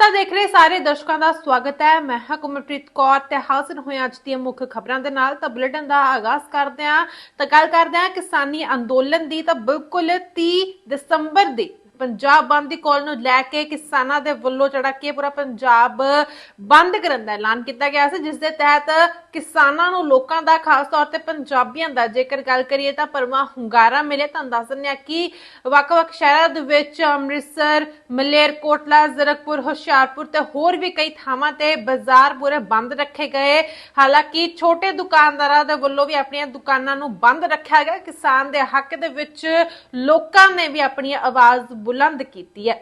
ਵਾਰਤਾ ਦੇਖ ਰਹੇ ਸਾਰੇ ਦਰਸ਼ਕਾਂ ਦਾ ਸਵਾਗਤ ਹੈ। ਮੈਂ ਹਾਂ ਕੁਮਰਪ੍ਰੀਤ ਕੌਰ ਤੇ ਹਾਜ਼ਰ ਹੋਇਆ ਅੱਜ ਦੀਆਂ ਮੁੱਖ ਖਬਰਾਂ ਦੇ ਨਾਲ। ਤਾਂ ਬੁਲੇਟਿਨ ਦਾ ਆਗਾਜ਼ ਕਰਦੇ ਹਾਂ। ਤਾਂ ਗੱਲ ਕਰਦੇ ਹਾਂ ਕਿਸਾਨੀ ਅੰਦੋਲਨ ਦੀ। ਤਾਂ ਬਿਲਕੁਲ 30 ਦਸੰਬਰ ਦੀ ਪੰਜਾਬ ਬੰਦ ਦੀ ਕਾਲ ਨੂੰ ਲੈ ਕੇ ਕਿਸਾਨਾਂ ਦੇ ਵੱਲੋਂ ਜਿਹੜਾ ਕਿ ਪੂਰਾ ਪੰਜਾਬ ਬੰਦ ਕਰਨ ਦਾ ਐਲਾਨ ਕੀਤਾ ਗਿਆ ਸੀ, ਜਿਸ ਦੇ ਤਹਿਤ ਕਿਸਾਨਾਂ ਨੂੰ ਲੋਕਾਂ ਦਾ ਖਾਸ ਤੌਰ ਤੇ ਪੰਜਾਬੀਆਂ ਦਾ ਜੇਕਰ ਗੱਲ ਕਰੀਏ ਤਾਂ ਪਰਮਾ ਹੁੰਗਾਰਾ ਮਿਲੇ ਤਾਂ ਦੱਸ ਦਿੰਦੇ ਹਾਂ ਕਿ ਵੱਖ-ਵੱਖ ਸ਼ਹਿਰਾਂ ਦੇ ਵਿੱਚ ਅੰਮ੍ਰਿਤਸਰ, ਮਲੇਰਕੋਟਲਾ, ਜ਼ਰਕਪੁਰ, ਹੁਸ਼ਿਆਰਪੁਰ ਤੇ ਹੋਰ ਵੀ ਕਈ ਥਾਵਾਂ ਤੇ ਬਾਜ਼ਾਰ ਪੂਰੇ ਬੰਦ ਰੱਖੇ ਗਏ। ਹਾਲਾਂਕਿ ਛੋਟੇ ਦੁਕਾਨਦਾਰਾਂ ਦੇ ਵੱਲੋਂ ਵੀ ਆਪਣੀਆਂ ਦੁਕਾਨਾਂ ਨੂੰ ਬੰਦ ਰੱਖਿਆ ਗਿਆ। ਕਿਸਾਨ ਦੇ ਹੱਕ ਦੇ ਵਿੱਚ ਲੋਕਾਂ ਨੇ ਵੀ ਆਪਣੀ ਆਵਾਜ਼ ਬੁਲੰਦ ਕੀਤੀ ਹੈ।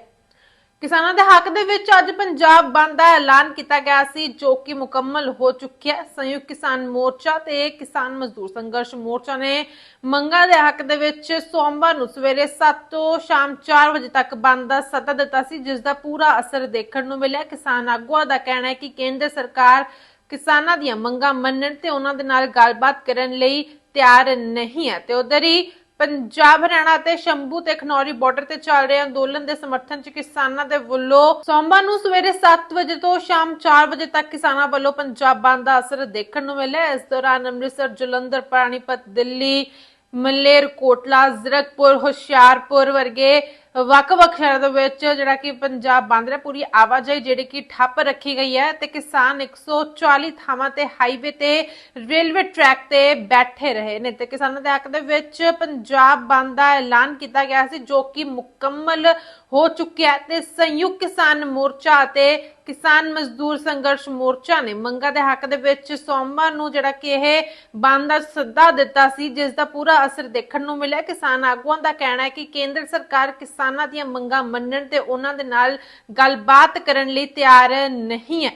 ਕਿਸਾਨਾਂ ਦੇ ਹੱਕ ਦੇ ਵਿੱਚ ਅੱਜ ਪੰਜਾਬ ਬੰਦ ਦਾ ਐਲਾਨ ਕੀਤਾ ਗਿਆ ਸੀ, ਜੋ ਕਿ ਮੁਕੰਮਲ ਹੋ ਚੁੱਕਿਆ ਹੈ। ਸੰਯੁਕਤ ਕਿਸਾਨ ਮੋਰਚਾ ਤੇ ਕਿਸਾਨ ਮਜ਼ਦੂਰ ਸੰਘਰਸ਼ ਮੋਰਚਾ ਨੇ ਮੰਗਾਂ ਦੇ ਹੱਕ ਦੇ ਵਿੱਚ ਸੋਮਵਾਰ ਨੂੰ ਸਵੇਰੇ 7 ਤੋਂ ਸ਼ਾਮ 4 ਵਜੇ ਤੱਕ ਬੰਦ ਦਾ ਸੱਦਾ ਦਿੱਤਾ ਸੀ, ਜਿਸ ਦਾ ਪੂਰਾ ਅਸਰ ਦੇਖਣ ਨੂੰ ਮਿਲਿਆ। ਕਿਸਾਨ ਆਗੂਆਂ ਦਾ ਕਹਿਣਾ ਹੈ ਕਿ ਕੇਂਦਰ ਸਰਕਾਰ ਕਿਸਾਨਾਂ ਦੀਆਂ ਮੰਗਾਂ ਮੰਨਣ ਤੇ ਉਹਨਾਂ ਦੇ ਨਾਲ ਗੱਲਬਾਤ ਕਰਨ ਲਈ ਤਿਆਰ ਨਹੀਂ ਹੈ। ਤੇ ਉਧਰ ਹੀ ਪੰਜਾਬ, ਹਰਿਆਣਾ ਤੇ ਸ਼ੰਭੂ ਤੇ ਖਨੌਰੀ ਬਾਰਡਰ ਤੇ ਚੱਲ ਰਹੇ ਅੰਦੋਲਨ ਦੇ ਸਮਰਥਨ ਚ ਕਿਸਾਨਾਂ ਦੇ ਵੱਲੋਂ ਸੋਮਵਾਰ ਨੂੰ ਸਵੇਰੇ 7 ਵਜੇ ਤੋਂ ਸ਼ਾਮ 4 ਵਜੇ ਤੱਕ ਕਿਸਾਨਾਂ ਵੱਲੋਂ ਪੰਜਾਬ ਬੰਦ ਦਾ ਅਸਰ ਦੇਖਣ ਨੂੰ ਮਿਲਿਆ। ਇਸ ਦੌਰਾਨ ਅੰਮ੍ਰਿਤਸਰ, ਜਲੰਧਰ, ਪਾਣੀਪਤ, ਦਿੱਲੀ ਮਲੇਰਕੋਟਲਾ ਜ਼ਰਕਪੁਰ, ਹੁਸ਼ਿਆਰਪੁਰ ਵਰਗੇ ਵੱਖ-ਵੱਖ ਸ਼ਹਿਰਾਂ ਦੇ ਵਿੱਚ ਜਿਹੜਾ ਕਿ ਪੰਜਾਬ ਬੰਦ ਰਿਹਾ, ਪੂਰੀ ਆਵਾਜਾਈ ਜਿਹੜੀ ਕਿ ਠੱਪ ਰੱਖੀ ਗਈ ਹੈ ਤੇ ਕਿਸਾਨ 140 ਥਾਵਾਂ ਤੇ ਹਾਈਵੇ ਤੇ ਰੇਲਵੇ ਟਰੈਕ ਤੇ ਬੈਠੇ ਰਹੇ ਨੇ ਤੇ ਕਿਸਾਨਾਂ ਦੇ ਹੱਕ ਦੇ ਵਿੱਚ ਪੰਜਾਬ ਬੰਦ ਦਾ ਐਲਾਨ ਕੀਤਾ ਗਿਆ ਸੀ, ਜੋ ਕਿ ਮੁਕੰਮਲ ਹੋ ਚੁੱਕਿਆ ਤੇ ਸੰਯੁਕਤ ਕਿਸਾਨ ਮੋਰਚਾ ਅਤੇ ਕਿਸਾਨ ਮਜ਼ਦੂਰ ਸੰਘਰਸ਼ ਮੋਰਚਾ ਨੇ ਮੰਗਾਂ ਦੇ ਹੱਕ ਦੇ ਵਿੱਚ ਸੋਮਵਾਰ ਨੂੰ ਜਿਹੜਾ ਕਿ ਇਹ ਬੰਦ ਦਾ ਸੱਦਾ ਦਿੱਤਾ ਸੀ, ਜਿਸ ਦਾ ਪੂਰਾ ਅਸਰ ਦੇਖਣ ਨੂੰ ਮਿਲਿਆ। ਕਿਸਾਨ ਆਗੂਆਂ ਦਾ ਕਹਿਣਾ ਹੈ ਕਿ ਕੇਂਦਰ ਸਰਕਾਰ ਕਿਸਾਨਾਂ ਦੀਆਂ ਮੰਗਾਂ ਮੰਨਣ ਤੇ ਉਹਨਾਂ ਦੇ ਨਾਲ ਗੱਲਬਾਤ ਕਰਨ ਲਈ ਤਿਆਰ ਨਹੀਂ ਹੈ।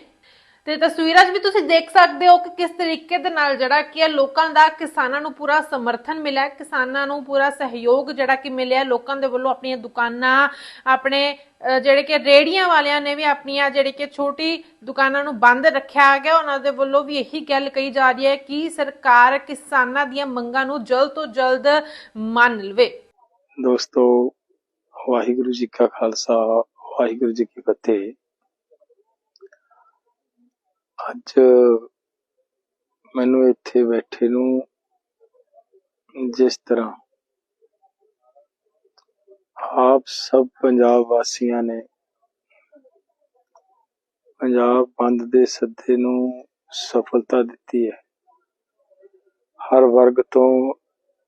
ਤੇ ਤਸਵੀਰਾਂ 'ਚ ਵੀ ਤੁਸੀਂ ਦੇਖ ਸਕਦੇ ਹੋ ਕਿ ਕਿਸ ਤਰੀਕੇ ਦੇ ਨਾਲ ਜਿਹੜਾ ਕਿ ਲੋਕਾਂ ਦਾ, ਕਿਸਾਨਾਂ ਨੂੰ ਪੂਰਾ ਸਮਰਥਨ ਮਿਲਿਆ ਕਿਸਾਨਾਂ ਨੂੰ ਪੂਰਾ ਸਹਿਯੋਗ ਜਿਹੜਾ ਕਿ ਮਿਲਿਆ ਲੋਕਾਂ ਦੇ ਵੱਲੋਂ ਆਪਣੀਆਂ ਦੁਕਾਨਾਂ, ਆਪਣੇ ਜਿਹੜੇ ਕਿ ਰੇੜੀਆਂ ਵਾਲਿਆਂ ਨੇ ਵੀ ਆਪਣੀਆਂ ਜਿਹੜੀ ਕਿ ਛੋਟੀ ਦੁਕਾਨਾਂ ਨੂੰ ਬੰਦ ਰੱਖਿਆ ਗਿਆ। ਉਹਨਾਂ ਦੇ ਵੱਲੋਂ ਵੀ ਇਹੀ ਗੱਲ ਕਹੀ ਜਾ ਰਹੀ ਹੈ ਕਿ ਸਰਕਾਰ ਕਿਸਾਨਾਂ ਦੀਆਂ ਮੰਗਾਂ ਨੂੰ ਜਲਦ ਤੋਂ ਜਲਦ ਮੰਨ ਲਵੇ। ਦੋਸਤੋ, ਵਾਹਿਗੁਰੂ ਜੀ ਕਾ ਖਾਲਸਾ, ਵਾਹਿਗੁਰੂ ਜੀ ਕੀ ਫਤਿਹ। ਅੱਜ ਮੈਨੂੰ ਇੱਥੇ ਬੈਠੇ ਨੂੰ ਜਿਸ ਤਰ੍ਹਾਂ ਆਪ ਸਭ ਪੰਜਾਬ ਵਾਸੀਆਂ ਨੇ ਪੰਜਾਬ ਬੰਦ ਦੇ ਸੱਦੇ ਨੂੰ ਸਫਲਤਾ ਦਿੱਤੀ ਹੈ। ਹਰ ਵਰਗ ਤੋਂ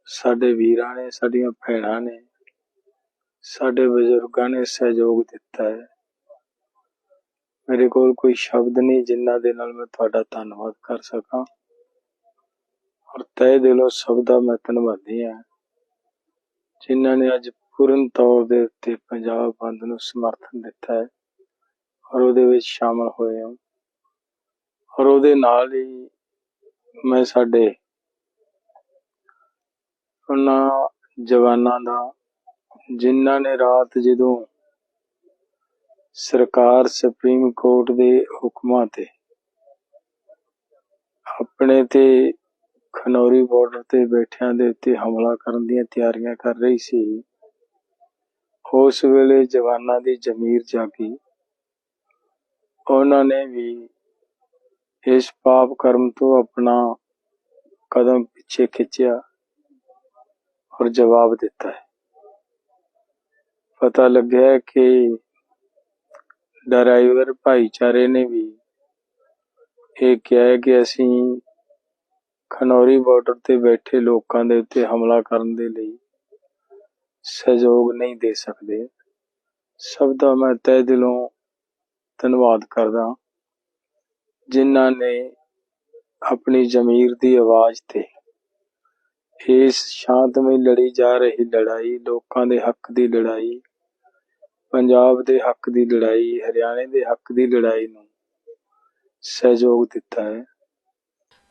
ਸਾਡੇ ਵੀਰਾਂ ਨੇ, ਸਾਡੀਆਂ ਭੈਣਾਂ ਨੇ, ਸਾਡੇ ਬਜ਼ੁਰਗਾਂ ਨੇ ਸਹਿਯੋਗ ਦਿੱਤਾ ਹੈ। ਮੇਰੇ ਕੋਲ ਕੋਈ ਸ਼ਬਦ ਨਹੀਂ ਜਿਨ੍ਹਾਂ ਦੇ ਨਾਲ ਮੈਂ ਤੁਹਾਡਾ ਧੰਨਵਾਦ ਕਰ ਸਕਾਂ। ਔਰ ਤਹਿ ਦਿਲੋਂ ਸਭ ਦਾ ਮੈਂ ਧੰਨਵਾਦੀ ਹਾਂ। ਜਿਨ੍ਹਾਂ ਨੇ ਅੱਜ ਪੂਰਨ ਤੌਰ ਦੇ ਉੱਤੇ ਪੰਜਾਬ ਬੰਦ ਨੂੰ ਸਮਰਥਨ ਦਿੱਤਾ ਹੈ ਔਰ ਉਹਦੇ ਵਿੱਚ ਸ਼ਾਮਲ ਹੋਏ ਹਾਂ। ਔਰ ਉਹਦੇ ਨਾਲ ਹੀ ਮੈਂ ਸਾਡੇ ਉਹਨਾਂ ਜਵਾਨਾਂ ਦਾ ਜਿਨ੍ਹਾਂ ਨੇ ਰਾਤ ਜਦੋਂ ਸਰਕਾਰ ਸੁਪਰੀਮ ਕੋਰਟ ਦੇ ਹੁਕਮਾਂ ਤੇ ਆਪਣੇ ਤੇ ਖਨੌਰੀ ਬਾਰਡਰ ਤੇ ਬੈਠਿਆਂ ਦੇ ਉੱਤੇ ਹਮਲਾ ਕਰਨ ਦੀਆਂ ਤਿਆਰੀਆਂ ਕਰ ਰਹੀ ਸੀ। ਉਸ ਵੇਲੇ ਜਵਾਨਾਂ ਦੀ ਜ਼ਮੀਰ ਜਾਗੀ। ਉਹਨਾਂ ਨੇ ਵੀ ਇਸ ਪਾਪ ਕਰਮ ਤੋਂ ਆਪਣਾ ਕਦਮ ਪਿੱਛੇ ਖਿੱਚਿਆ ਔਰ ਜਵਾਬ ਦਿੱਤਾ। ਹੈ ਪਤਾ ਲੱਗਿਆ ਕਿ ਡਰਾਈਵਰ ਭਾਈਚਾਰੇ ਨੇ ਵੀ ਇਹ ਕਿਹਾ ਹੈ ਕਿ ਅਸੀਂ ਖਨੌਰੀ ਬਾਰਡਰ ਤੇ ਬੈਠੇ ਲੋਕਾਂ ਦੇ ਉੱਤੇ ਹਮਲਾ ਕਰਨ ਦੇ ਲਈ ਸਹਿਯੋਗ ਨਹੀਂ ਦੇ ਸਕਦੇ। ਸਭ ਦਾ ਮੈਂ ਤਹਿ ਦਿਲੋਂ ਧੰਨਵਾਦ ਕਰਦਾ ਜਿਨ੍ਹਾਂ ਨੇ ਆਪਣੀ ਜ਼ਮੀਰ ਦੀ ਆਵਾਜ਼ ਤੇ ਇਸ ਸ਼ਾਂਤਮਈ ਲੜੀ ਜਾ ਰਹੀ ਲੜਾਈ, ਲੋਕਾਂ ਦੇ ਹੱਕ ਦੀ ਲੜਾਈ ਪੰਜਾਬ ਦੇ ਹੱਕ ਦੀ ਲੜਾਈ ਹਰਿਆਣੇ ਦੇ ਹੱਕ ਦੀ ਲੜਾਈ ਨੂੰ ਸਹਿਯੋਗ ਦਿੱਤਾ ਹੈ।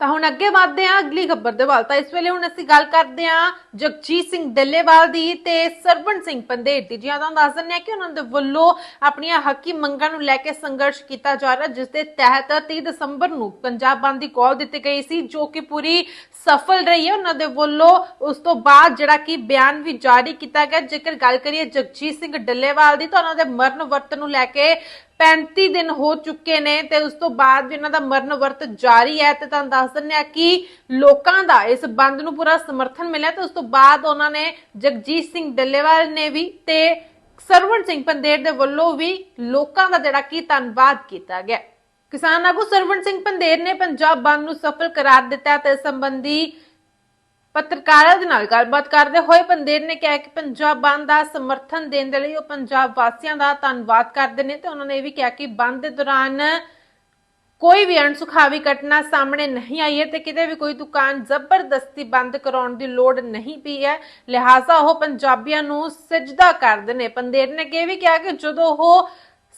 ਤਾਂ ਹੁਣ ਅੱਗੇ ਵਧਦੇ ਹਾਂ, ਅਗਲੀ ਖਬਰ ਦੇ ਵੱਲ। ਤਾਂ ਇਸ ਵੇਲੇ ਹੁਣ ਅਸੀਂ ਗੱਲ ਕਰਦੇ ਹਾਂ ਜਗਜੀਤ ਸਿੰਘ ਡੱਲੇਵਾਲ ਦੀ ਤੇ ਸਰਵਣ ਸਿੰਘ ਪੰਦੇਰ ਦੀ। ਜੀ ਤੁਹਾਨੂੰ ਦੱਸ ਦਿੰਦੇ ਹਾਂ ਕਿ ਉਹਨਾਂ ਦੇ ਵੱਲੋਂ ਆਪਣੀਆਂ ਹੱਕੀ ਮੰਗਾਂ ਨੂੰ ਲੈ ਕੇ ਸੰਘਰਸ਼ ਕੀਤਾ ਜਾ ਰਿਹਾ, ਜਿਸ ਦੇ ਤਹਿਤ 30 ਦਸੰਬਰ ਨੂੰ ਪੰਜਾਬ ਬੰਦ ਦੀ ਕਾਲ ਦਿੱਤੀ ਗਈ ਸੀ, ਜੋ ਕਿ ਪੂਰੀ ਸਫਲ ਰਹੀ ਹੈ। ਉਹਨਾਂ ਦੇ ਵੱਲੋਂ ਉਸ ਤੋਂ ਬਾਅਦ ਜਿਹੜਾ ਕਿ ਬਿਆਨ ਵੀ ਜਾਰੀ ਕੀਤਾ ਗਿਆ। ਜੇਕਰ ਗੱਲ ਕਰੀਏ ਜਗਜੀਤ ਸਿੰਘ ਡੱਲੇਵਾਲ ਦੀ, ਤਾਂ ਉਹਨਾਂ ਦੇ ਮਰਨ ਵਰਤ ਨੂੰ ਲੈ ਕੇ 35 ਦਿਨ ਹੋ ਚੁੱਕੇ ਨੇ ਤੇ ਉਸ ਤੋਂ ਬਾਅਦ ਵੀ ਇਹਨਾਂ ਦਾ ਮਰਨ ਵਰਤ ਜਾਰੀ ਹੈ ਤੇ ਤੁਹਾਨੂੰ ਦੱਸ ਦਿੰਦੇ ਆ ਕਿ ਲੋਕਾਂ ਦਾ ਇਸ ਬੰਦ ਨੂੰ ਪੂਰਾ ਸਮਰਥਨ ਮਿਲਿਆ ਤੇ ਉਸ ਤੋਂ ਬਾਅਦ ਉਹਨਾਂ ਨੇ ਜਗਜੀਤ ਸਿੰਘ ਡੱਲੇਵਾਲ ਨੇ ਵੀ ਤੇ ਸਰਵਣ ਸਿੰਘ ਪੰਦੇਰ ਦੇ ਵੱਲੋਂ ਵੀ ਲੋਕਾਂ ਦਾ ਜਿਹੜਾ ਕੀ ਧੰਨਵਾਦ ਕੀਤਾ ਗਿਆ। ਕਿਸਾਨ ਆਗੂ ਸਰਵਣ ਸਿੰਘ ਪੰਦੇਰ ਨੇ ਪੰਜਾਬ ਬੰਦ ਨੂੰ ਸਫਲ ਕਰਾਰ ਦਿੱਤਾ ਤੇ ਇਸ ਸੰਬੰਧੀ ਪੱਤਰਕਾਰਾਂ ਦੇ ਨਾਲ ਗੱਲਬਾਤ ਕਰਦੇ ਹੋਏ ਪੰਦੇਰ ਨੇ ਕਿਹਾ ਕਿ ਪੰਜਾਬ ਬੰਦ ਦਾ ਸਮਰਥਨ ਦੇਣ ਦੇ ਲਈ ਉਹ ਪੰਜਾਬ ਵਾਸੀਆਂ ਦਾ ਧੰਨਵਾਦ ਕਰਦੇ ਨੇ ਤੇ ਉਹਨਾਂ ਨੇ ਇਹ ਵੀ ਕਿਹਾ ਕਿ ਬੰਦ ਦੇ ਦੌਰਾਨ ਕੋਈ ਵੀ ਅਣਸੁਖਾਵੀ ਘਟਨਾ ਸਾਹਮਣੇ ਨਹੀਂ ਆਈ ਹੈ ਤੇ ਕਿਤੇ ਵੀ ਕੋਈ ਦੁਕਾਨ ਜ਼ਬਰਦਸਤੀ ਬੰਦ ਕਰਾਉਣ ਦੀ ਲੋੜ ਨਹੀਂ ਪਈ ਹੈ। ਲਿਹਾਜ਼ਾ ਉਹ ਪੰਜਾਬੀਆਂ ਨੂੰ ਸਜਦਾ ਕਰਦੇ ਨੇ। ਪੰਦੇਰ ਨੇ ਇਹ ਵੀ ਕਿਹਾ ਕਿ ਜਦੋਂ ਉਹ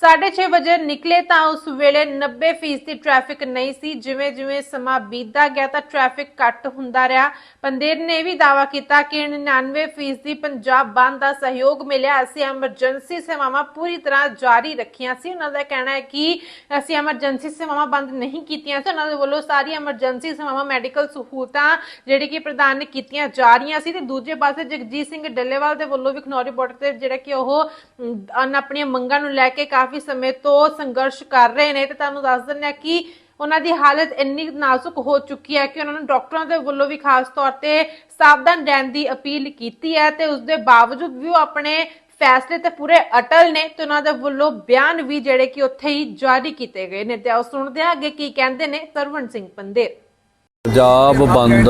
6:30 ਵਜੇ ਨਿਕਲੇ ਤਾਂ ਉਸ ਵੇਲੇ 90% ਦੀ ਟ੍ਰੈਫਿਕ ਨਹੀਂ ਸੀ। ਜਿਵੇਂ ਜਿਵੇਂ ਸਮਾਂ ਬੀਤਦਾ ਗਿਆ ਤਾਂ ਟ੍ਰੈਫਿਕ ਘੱਟ ਹੁੰਦਾ ਰਿਹਾ। ਪੰਦੇਰ ਨੇ ਵੀ ਦਾਅਵਾ ਕੀਤਾ ਕਿ 99% ਦੀ ਪੰਜਾਬ ਬੰਦ ਦਾ ਸਹਿਯੋਗ ਮਿਲਿਆ। ਅਸੀਂ ਐਮਰਜੈਂਸੀ ਸੇਵਾਵਾਂ ਪੂਰੀ ਤਰ੍ਹਾਂ ਜਾਰੀ ਰੱਖੀਆਂ ਸੀ। ਉਹਨਾਂ ਦਾ ਕਹਿਣਾ ਹੈ ਕਿ ਅਸੀਂ ਐਮਰਜੈਂਸੀ ਸੇਵਾਵਾਂ ਬੰਦ ਨਹੀਂ ਕੀਤੀਆਂ ਸੀ। ਉਹਨਾਂ ਦੇ ਵੱਲੋਂ ਸਾਰੀ ਐਮਰਜੈਂਸੀ ਸੇਵਾਵਾਂ ਮੈਡੀਕਲ ਸਹੂਲਤਾਂ ਜਿਹੜੀ ਕਿ ਪ੍ਰਦਾਨ ਕੀਤੀਆਂ ਜਾ ਰਹੀਆਂ ਸੀ। ਤੇ ਦੂਜੇ ਪਾਸੇ ਜਗਜੀਤ ਸਿੰਘ ਡੱਲੇਵਾਲ ਦੇ ਵੱਲੋਂ ਵੀ ਖਨੌਰੀ ਬਾਰਡਰ ਤੇ ਜਿਹੜਾ ਕਿ ਉਹ ਅਨ ਆਪਣੀਆਂ ਮੰਗਾਂ ਨੂੰ ਲੈ ਕੇ ਕਾਫੀ ਸਮੇਂ ਤੋਂ ਸੰਘਰਸ਼ ਕਰ ਰਹੇ ਨੇ ਤੇ ਤੁਹਾਨੂੰ ਦੱਸ ਦਿੰਦੇ ਆ ਕਿ ਉਹਨਾਂ ਦੀ ਹਾਲਤ ਇੰਨੀ ਨਾਜ਼ੁਕ ਹੋ ਚੁੱਕੀ ਹੈ ਕਿ ਉਹਨਾਂ ਨੂੰ ਡਾਕਟਰਾਂ ਦੇ ਵੱਲੋਂ ਵੀ ਖਾਸ ਤੌਰ ਤੇ ਸਾਵਧਾਨ ਰਹਿਣ ਦੀ ਅਪੀਲ ਕੀਤੀ ਹੈ ਤੇ ਉਸ ਦੇ ਬਾਵਜੂਦ ਵੀ ਉਹ ਆਪਣੇ ਫੈਸਲੇ ਤੇ ਪੂਰੇ ਅਟਲ ਨੇ ਤੇ ਉਹਨਾਂ ਦੇ ਵੱਲੋਂ ਬਿਆਨ ਵੀ ਜਿਹੜੇ ਕਿ ਉੱਥੇ ਹੀ ਜਾਰੀ ਕੀਤੇ ਗਏ ਨੇ ਤੇ ਆਓ ਸੁਣਦੇ ਹਾਂ ਅੱਗੇ ਕੀ ਕਹਿੰਦੇ ਨੇ ਸਰਵਣ ਸਿੰਘ ਪੰਦੇਰ ਪੰਜਾਬ ਬੰਦ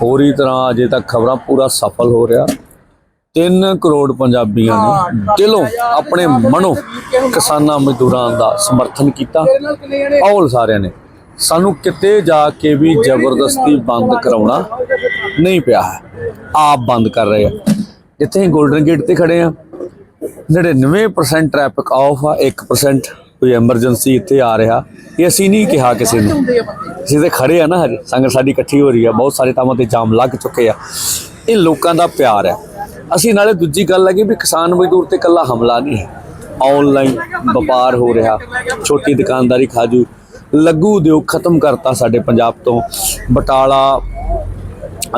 ਪੂਰੀ ਤਰ੍ਹਾਂ ਅਜੇ ਤੱਕ ਖਬਰਾਂ ਪੂਰਾ ਸਫਲ ਹੋ ਰਿਹਾ। 3 ਕਰੋੜ ਪੰਜਾਬੀਆਂ ਨੇ ਦਿਲੋਂ ਆਪਣੇ ਮਨੋਂ ਕਿਸਾਨਾਂ ਮਜ਼ਦੂਰਾਂ ਦਾ ਸਮਰਥਨ ਕੀਤਾ। ਔਲ ਸਾਰਿਆਂ ਨੇ। ਸਾਨੂੰ ਕਿਤੇ ਜਾ ਕੇ ਵੀ ਜ਼ਬਰਦਸਤੀ ਬੰਦ ਕਰਾਉਣਾ ਨਹੀਂ ਪਿਆ ਹੈ। ਆਪ ਬੰਦ ਕਰ ਰਹੇ ਆ। ਜਿੱਥੇ ਅਸੀਂ 골ਡਨ ਗੇਟ ਤੇ ਖੜੇ ਆ। 99% ਟ੍ਰੈਫਿਕ ਆਫ ਆ 1% ਕੋਈ ਐਮਰਜੈਂਸੀ ਇੱਥੇ ਆ ਰਿਹਾ। ਇਹ ਅਸੀਂ ਨਹੀਂ ਕਿਹਾ ਕਿਸੇ ਨੂੰ। ਅਸੀਂ ਤੇ ਖੜੇ ਆ ਨਾ ਹਜੇ। ਸੰਗਤ ਸਾਡੀ ਇਕੱਠੀ ਹੋ ਰਹੀ ਆ। ਬਹੁਤ ਸਾਰੇ ਥਾਵਾਂ ਤੇ ਜਾਮ ਲੱਗ ਚੁੱਕੇ ਆ। ਇਹ ਲੋਕਾਂ ਦਾ ਪਿਆਰ ਹੈ ਅਸੀਂ ਨਾਲੇ ਦੂਜੀ ਗੱਲ ਹੈਗੀ ਵੀ ਕਿਸਾਨ ਮਜ਼ਦੂਰ ਤੇ ਕੱਲਾ ਹਮਲਾ ਨਹੀਂ ਹੈ। ਆਨਲਾਈਨ ਵਪਾਰ ਹੋ ਰਿਹਾ। ਛੋਟੀ ਦੁਕਾਨਦਾਰੀ ਖਾਜੂ। ਲੱਗੂ ਉਦਯੋਗ ਖਤਮ ਕਰਤਾ ਸਾਡੇ ਪੰਜਾਬ ਤੋਂ। ਬਟਾਲਾ,